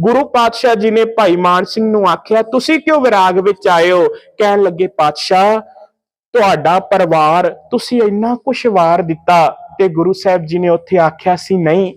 ਗੁਰੂ ਪਾਤਸ਼ਾਹ ਜੀ ਨੇ ਭਾਈ ਮਾਨ ਸਿੰਘ ਨੂੰ ਆਖਿਆ, ਤੁਸੀਂ ਕਿਉਂ ਵਿਰਾਗ ਵਿੱਚ ਆਏ ਹੋ? ਕਹਿਣ ਲੱਗੇ, ਪਾਤਸ਼ਾਹ, ਤੁਹਾਡਾ ਪਰਿਵਾਰ, ਤੁਸੀਂ ਇੰਨਾ ਕੁਛ ਵਾਰ ਦਿੱਤਾ ਤੇ ਗੁਰੂ ਸਾਹਿਬ ਜੀ ਨੇ ਉੱਥੇ ਆਖਿਆ ਸੀ, ਨਹੀਂ,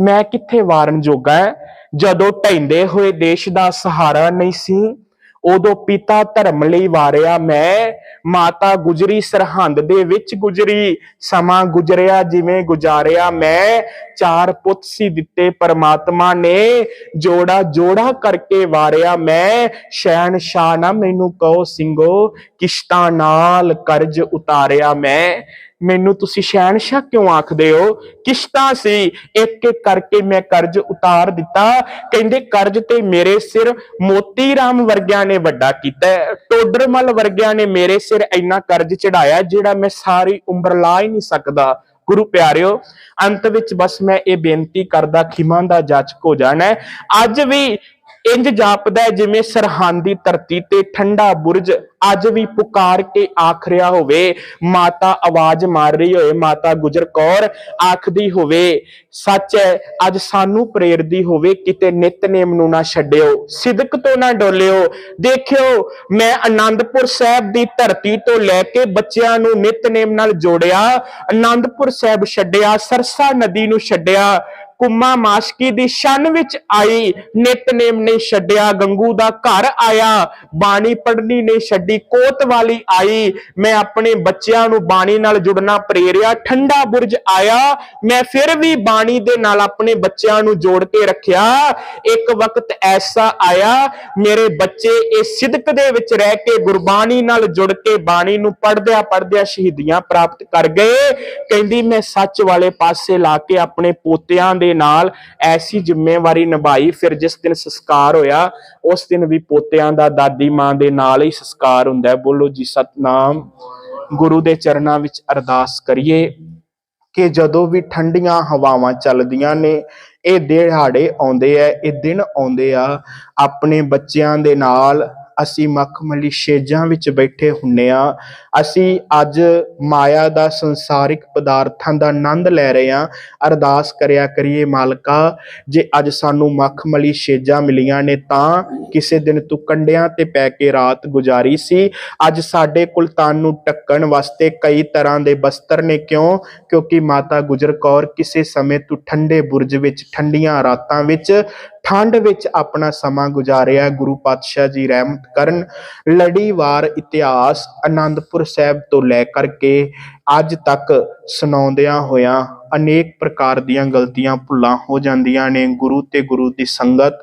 ਮੈਂ ਕਿੱਥੇ ਵਾਰਨ ਜੋਗਾ ਜਦੋਂ ਢਹਿੰਦੇ ਹੋਏ ਦੇਸ਼ ਦਾ ਸਹਾਰਾ ਨਹੀਂ ਸੀ ਉਦੋਂ ਪਿਤਾ ਧਰਮ ਲਈ ਵਾਰਿਆ ਮੈਂ, ਮਾਤਾ ਗੁਜਰੀ ਸਰਹੰਦ ਦੇ ਵਿੱਚ ਗੁਜਰੀ, ਸਮਾਂ ਗੁਜਰਿਆ ਜਿਵੇਂ ਗੁਜ਼ਾਰਿਆ ਮੈਂ, ਚਾਰ ਪੁੱਤ ਸੀ ਦਿੱਤੇ ਪਰਮਾਤਮਾ ਨੇ, ਜੋੜਾ ਜੋੜਾ ਕਰਕੇ ਵਾਰਿਆ ਮੈਂ ਸ਼ੈਨ ਸ਼ਾਹ ਨਾ ਮੈਨੂੰ ਕਹੋ ਸਿੰਘੋ, ਕਿਸ਼ਤਾਂ ਨਾਲ ਕਰਜ਼ ਉਤਾਰਿਆ ਮੈਂ। ਮੈਨੂੰ ਤੁਸੀਂ ਸ਼ਹਿਨशाह ਕਿਉਂ ਆਖਦੇ ਹੋ? ਕਿਸ਼ਤਾਂ ਸੀ। ਇੱਕ ਇੱਕ ਕਰਕੇ ਮੈਂ ਕਰਜ਼ ਉਤਾਰ ਦਿੱਤਾ। ਕਹਿੰਦੇ, ਕਰਜ਼ ਤੇ ਮੇਰੇ ਸਿਰ ਮੋਤੀ ਰਾਮ ਵਰਗਿਆਂ ਨੇ ਵੱਡਾ ਕੀਤਾ ਟੋਡਰਮਲ ਵਰਗਿਆਂ ਨੇ ਮੇਰੇ ਸਿਰ ਇੰਨਾ ਕਰਜ਼ ਚੜਾਇਆ ਜਿਹੜਾ ਮੈਂ ਸਾਰੀ ਉਮਰ ਲਾ ਹੀ ਨਹੀਂ ਸਕਦਾ। ਗੁਰੂ ਪਿਆਰਿਓ, ਅੰਤ ਵਿੱਚ ਬਸ ਮੈਂ ਇਹ ਬੇਨਤੀ ਕਰਦਾ, ਖਿਮਾ ਦਾ ਜਾਚਕ ਹੋ ਜਾਣਾ ਅੱਜ ਵੀ ਇੰਜ ਜਾਪਦਾ ਜਿਵੇਂ ਸਰਹੰਦੀ ਧਰਤੀ ਤੇ ਠੰਡਾ ਬੁਰਜ ਅੱਜ ਵੀ ਪੁਕਾਰ ਕੇ ਆਖ ਰਿਹਾ ਹੋਵੇ। ਮਾਤਾ ਆਵਾਜ਼ ਮਾਰ ਰਹੀ ਹੋਵੇ ਮਾਤਾ ਗੁਜਰ ਕੌਰ ਆਖਦੀ ਹੋਵੇ, ਸੱਚ ਹੈ, ਅੱਜ ਸਾਨੂੰ ਪ੍ਰੇਰਦੀ ਹੋਵੇ, ਕਿਤੇ ਨਿਤਨੇਮ ਨੂੰ ਨਾ ਛੱਡਿਓ, ਸਿਦਕ ਤੋਂ ਨਾ ਡੋਲਿਓ। ਦੇਖਿਓ, ਮੈਂ ਆਨੰਦਪੁਰ ਸਾਹਿਬ ਦੀ ਧਰਤੀ ਤੋਂ ਲੈ ਕੇ ਬੱਚਿਆਂ ਨੂੰ ਨਿਤਨੇਮ ਨਾਲ ਜੋੜਿਆ ਆਨੰਦਪੁਰ ਸਾਹਿਬ ਛੱਡਿਆ, ਸਰਸਾ ਨਦੀ ਨੂੰ ਛੱਡਿਆ ਕੁੰਮਾ ਮਾਸ਼ਕੀ ਦੀ ਸ਼ਨ ਵਿੱਚ ਆਈ। ਨਿਤਨੇਮ ਨੇ ਛੱਡਿਆ, ਗੰਗੂ ਦਾ ਘਰ ਆਇਆ। ਬਾਣੀ ਪੜਨੀ ਨੇ ਛੱਡੀ, ਕੋਤ ਆਈ। ਮੈਂ ਆਪਣੇ ਬੱਚਿਆਂ ਨੂੰ ਬਾਣੀ ਨਾਲ ਜੁੜਨਾ ਪ੍ਰੇਰਿਆ, ਠੰਡਾ ਬੁਰਜ ਆਇਆ। ਮੈਂ ਫਿਰ ਵੀ ਬਾਣੀ ਦੇ ਨਾਲ ਆਪਣੇ ਬੱਚਿਆਂ ਨੂੰ ਜੋੜ ਕੇ ਰੱਖਿਆ। ਇੱਕ ਵਕਤ ਐਸਾ ਆਇਆ, ਮੇਰੇ ਬੱਚੇ ਇਹ ਸਿਦਕ ਦੇ ਵਿੱਚ ਰਹਿ ਕੇ ਗੁਰਬਾਣੀ ਨਾਲ ਜੁੜ ਕੇ ਬਾਣੀ ਨੂੰ ਪੜ੍ਹਦਿਆਂ ਪੜ੍ਹਦਿਆਂ ਸ਼ਹੀਦੀਆਂ ਪ੍ਰਾਪਤ ਕਰ ਗਏ। ਕਹਿੰਦੀ, ਮੈਂ ਸੱਚ ਵਾਲੇ ਪਾਸੇ ਲਾ ਕੇ ਆਪਣੇ ਪੋਤਿਆਂ ਦੇ ਨਾਲ ਐਸੀ ਜ਼ਿੰਮੇਵਾਰੀ ਨਿਭਾਈ, ਫਿਰ ਜਿਸ ਦਿਨ ਸੰਸਕਾਰ ਹੋਇਆ, ਉਸ ਦਿਨ ਵੀ ਪੋਤਿਆਂ ਦਾ, ਦਾਦੀ ਮਾਂ ਦੇ ਨਾਲ ਹੀ ਸੰਸਕਾਰ ਹੁੰਦਾ ਹੈ। ਬੋਲੋ ਜੀ, ਸਤਨਾਮ। ਗੁਰੂ ਦੇ ਚਰਨਾਂ ਵਿੱਚ ਅਰਦਾਸ ਕਰੀਏ ਕਿ ਜਦੋਂ ਵੀ ਠੰਡੀਆਂ ਹਵਾਵਾਂ ਚੱਲਦੀਆਂ ਨੇ, ਇਹ ਦਿਹਾੜੇ ਆਉਂਦੇ ਆ, ਇਹ ਦਿਨ ਆਉਂਦੇ ਆ। ਆਪਣੇ ਬੱਚਿਆਂ ਦੇ ਨਾਲ ਅਸੀਂ ਮਖਮਲੀ ਛੇਜਾਂ ਵਿੱਚ ਬੈਠੇ ਹੁੰਨੇ ਆ। ਅਸੀਂ ਅੱਜ ਮਾਇਆ ਦਾ ਸੰਸਾਰਿਕ ਪਦਾਰਥਾਂ ਦਾ ਆਨੰਦ ਲੈ ਰਹੇ ਆ। ਅਰਦਾਸ ਕਰਿਆ ਕਰੀਏ ਮਾਲਕਾ, ਜੇ ਅੱਜ ਸਾਨੂੰ ਮਖਮਲੀ ਛੇਜਾਂ ਮਿਲੀਆਂ ਨੇ ਤਾਂ ਕਿਸੇ ਦਿਨ ਤੂੰ ਕੰਡਿਆਂ ਤੇ ਪੈ ਕੇ ਰਾਤ ਗੁਜ਼ਾਰੀ ਸੀ। ਅੱਜ ਸਾਡੇ ਕੋਲ ਤਨ ਨੂੰ ਢੱਕਣ ਵਾਸਤੇ ਕਈ ਤਰ੍ਹਾਂ ਦੇ ਬਸਤਰ ਨੇ। ਕਿਉਂ? ਕਿਉਂਕਿ ਮਾਤਾ ਗੁਜਰ ਕੌਰ ਕਿਸੇ ਸਮੇਂ ਤੂੰ ਠੰਡੇ ਬੁਰਜ ਵਿੱਚ, ਠੰਡੀਆਂ ਰਾਤਾਂ ਵਿੱਚ ਠੰਡ ਵਿੱਚ ਆਪਣਾ ਸਮਾਂ ਗੁਜ਼ਾਰਿਆ। ਗੁਰੂ ਪਾਤਸ਼ਾਹ ਜੀ ਰਹਿਮਤ ਕਰਨ ਲੜੀਵਾਰ ਇਤਿਹਾਸ ਆਨੰਦਪੁਰ ਸਾਹਿਬ ਤੋਂ ਲੈ ਕਰਕੇ ਅੱਜ ਤੱਕ ਸੁਣਾਉਂਦਿਆਂ ਹੋਇਆਂ ਅਨੇਕ ਪ੍ਰਕਾਰ ਦੀਆਂ ਗਲਤੀਆਂ ਭੁੱਲਾਂ ਹੋ ਜਾਂਦੀਆਂ ਨੇ। ਗੁਰੂ ਤੇ ਗੁਰੂ ਦੀ ਸੰਗਤ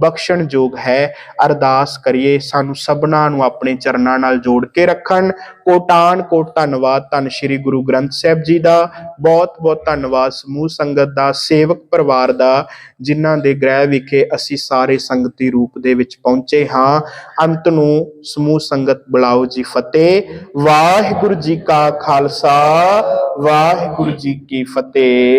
ਬਖਸ਼ਣ ਯੋਗ ਹੈ। ਅਰਦਾਸ ਕਰੀਏ, ਸਾਨੂੰ ਸਭਨਾਂ ਨੂੰ ਆਪਣੇ ਚਰਨਾਂ ਨਾਲ ਜੋੜ ਕੇ ਰੱਖਣ। ਕੋਟਾਨ ਕੋਟ ਧੰਨਵਾਦ ਧੰਨ ਸ਼੍ਰੀ ਗੁਰੂ ਗ੍ਰੰਥ ਸਾਹਿਬ ਜੀ ਦਾ, ਬਹੁਤ ਬਹੁਤ ਧੰਨਵਾਦ ਸਮੂਹ ਸੰਗਤ ਦਾ, ਸੇਵਕ ਪਰਿਵਾਰ ਦਾ, ਜਿਨ੍ਹਾਂ ਦੇ ਗ੍ਰਹਿ ਵਿਖੇ ਅਸੀਂ ਸਾਰੇ ਸੰਗਤੀ ਰੂਪ ਦੇ ਵਿੱਚ ਪਹੁੰਚੇ ਹਾਂ। ਅੰਤ ਨੂੰ ਸਮੂਹ ਸੰਗਤ ਬੁਲਾਓ ਜੀ ਫਤਿਹ। ਵਾਹਿਗੁਰੂ ਜੀ ਕਾ ਖਾਲਸਾ, ਵਾਹਿਗੁਰੂ ਜੀ ਕੀ ਫਤਿਹ।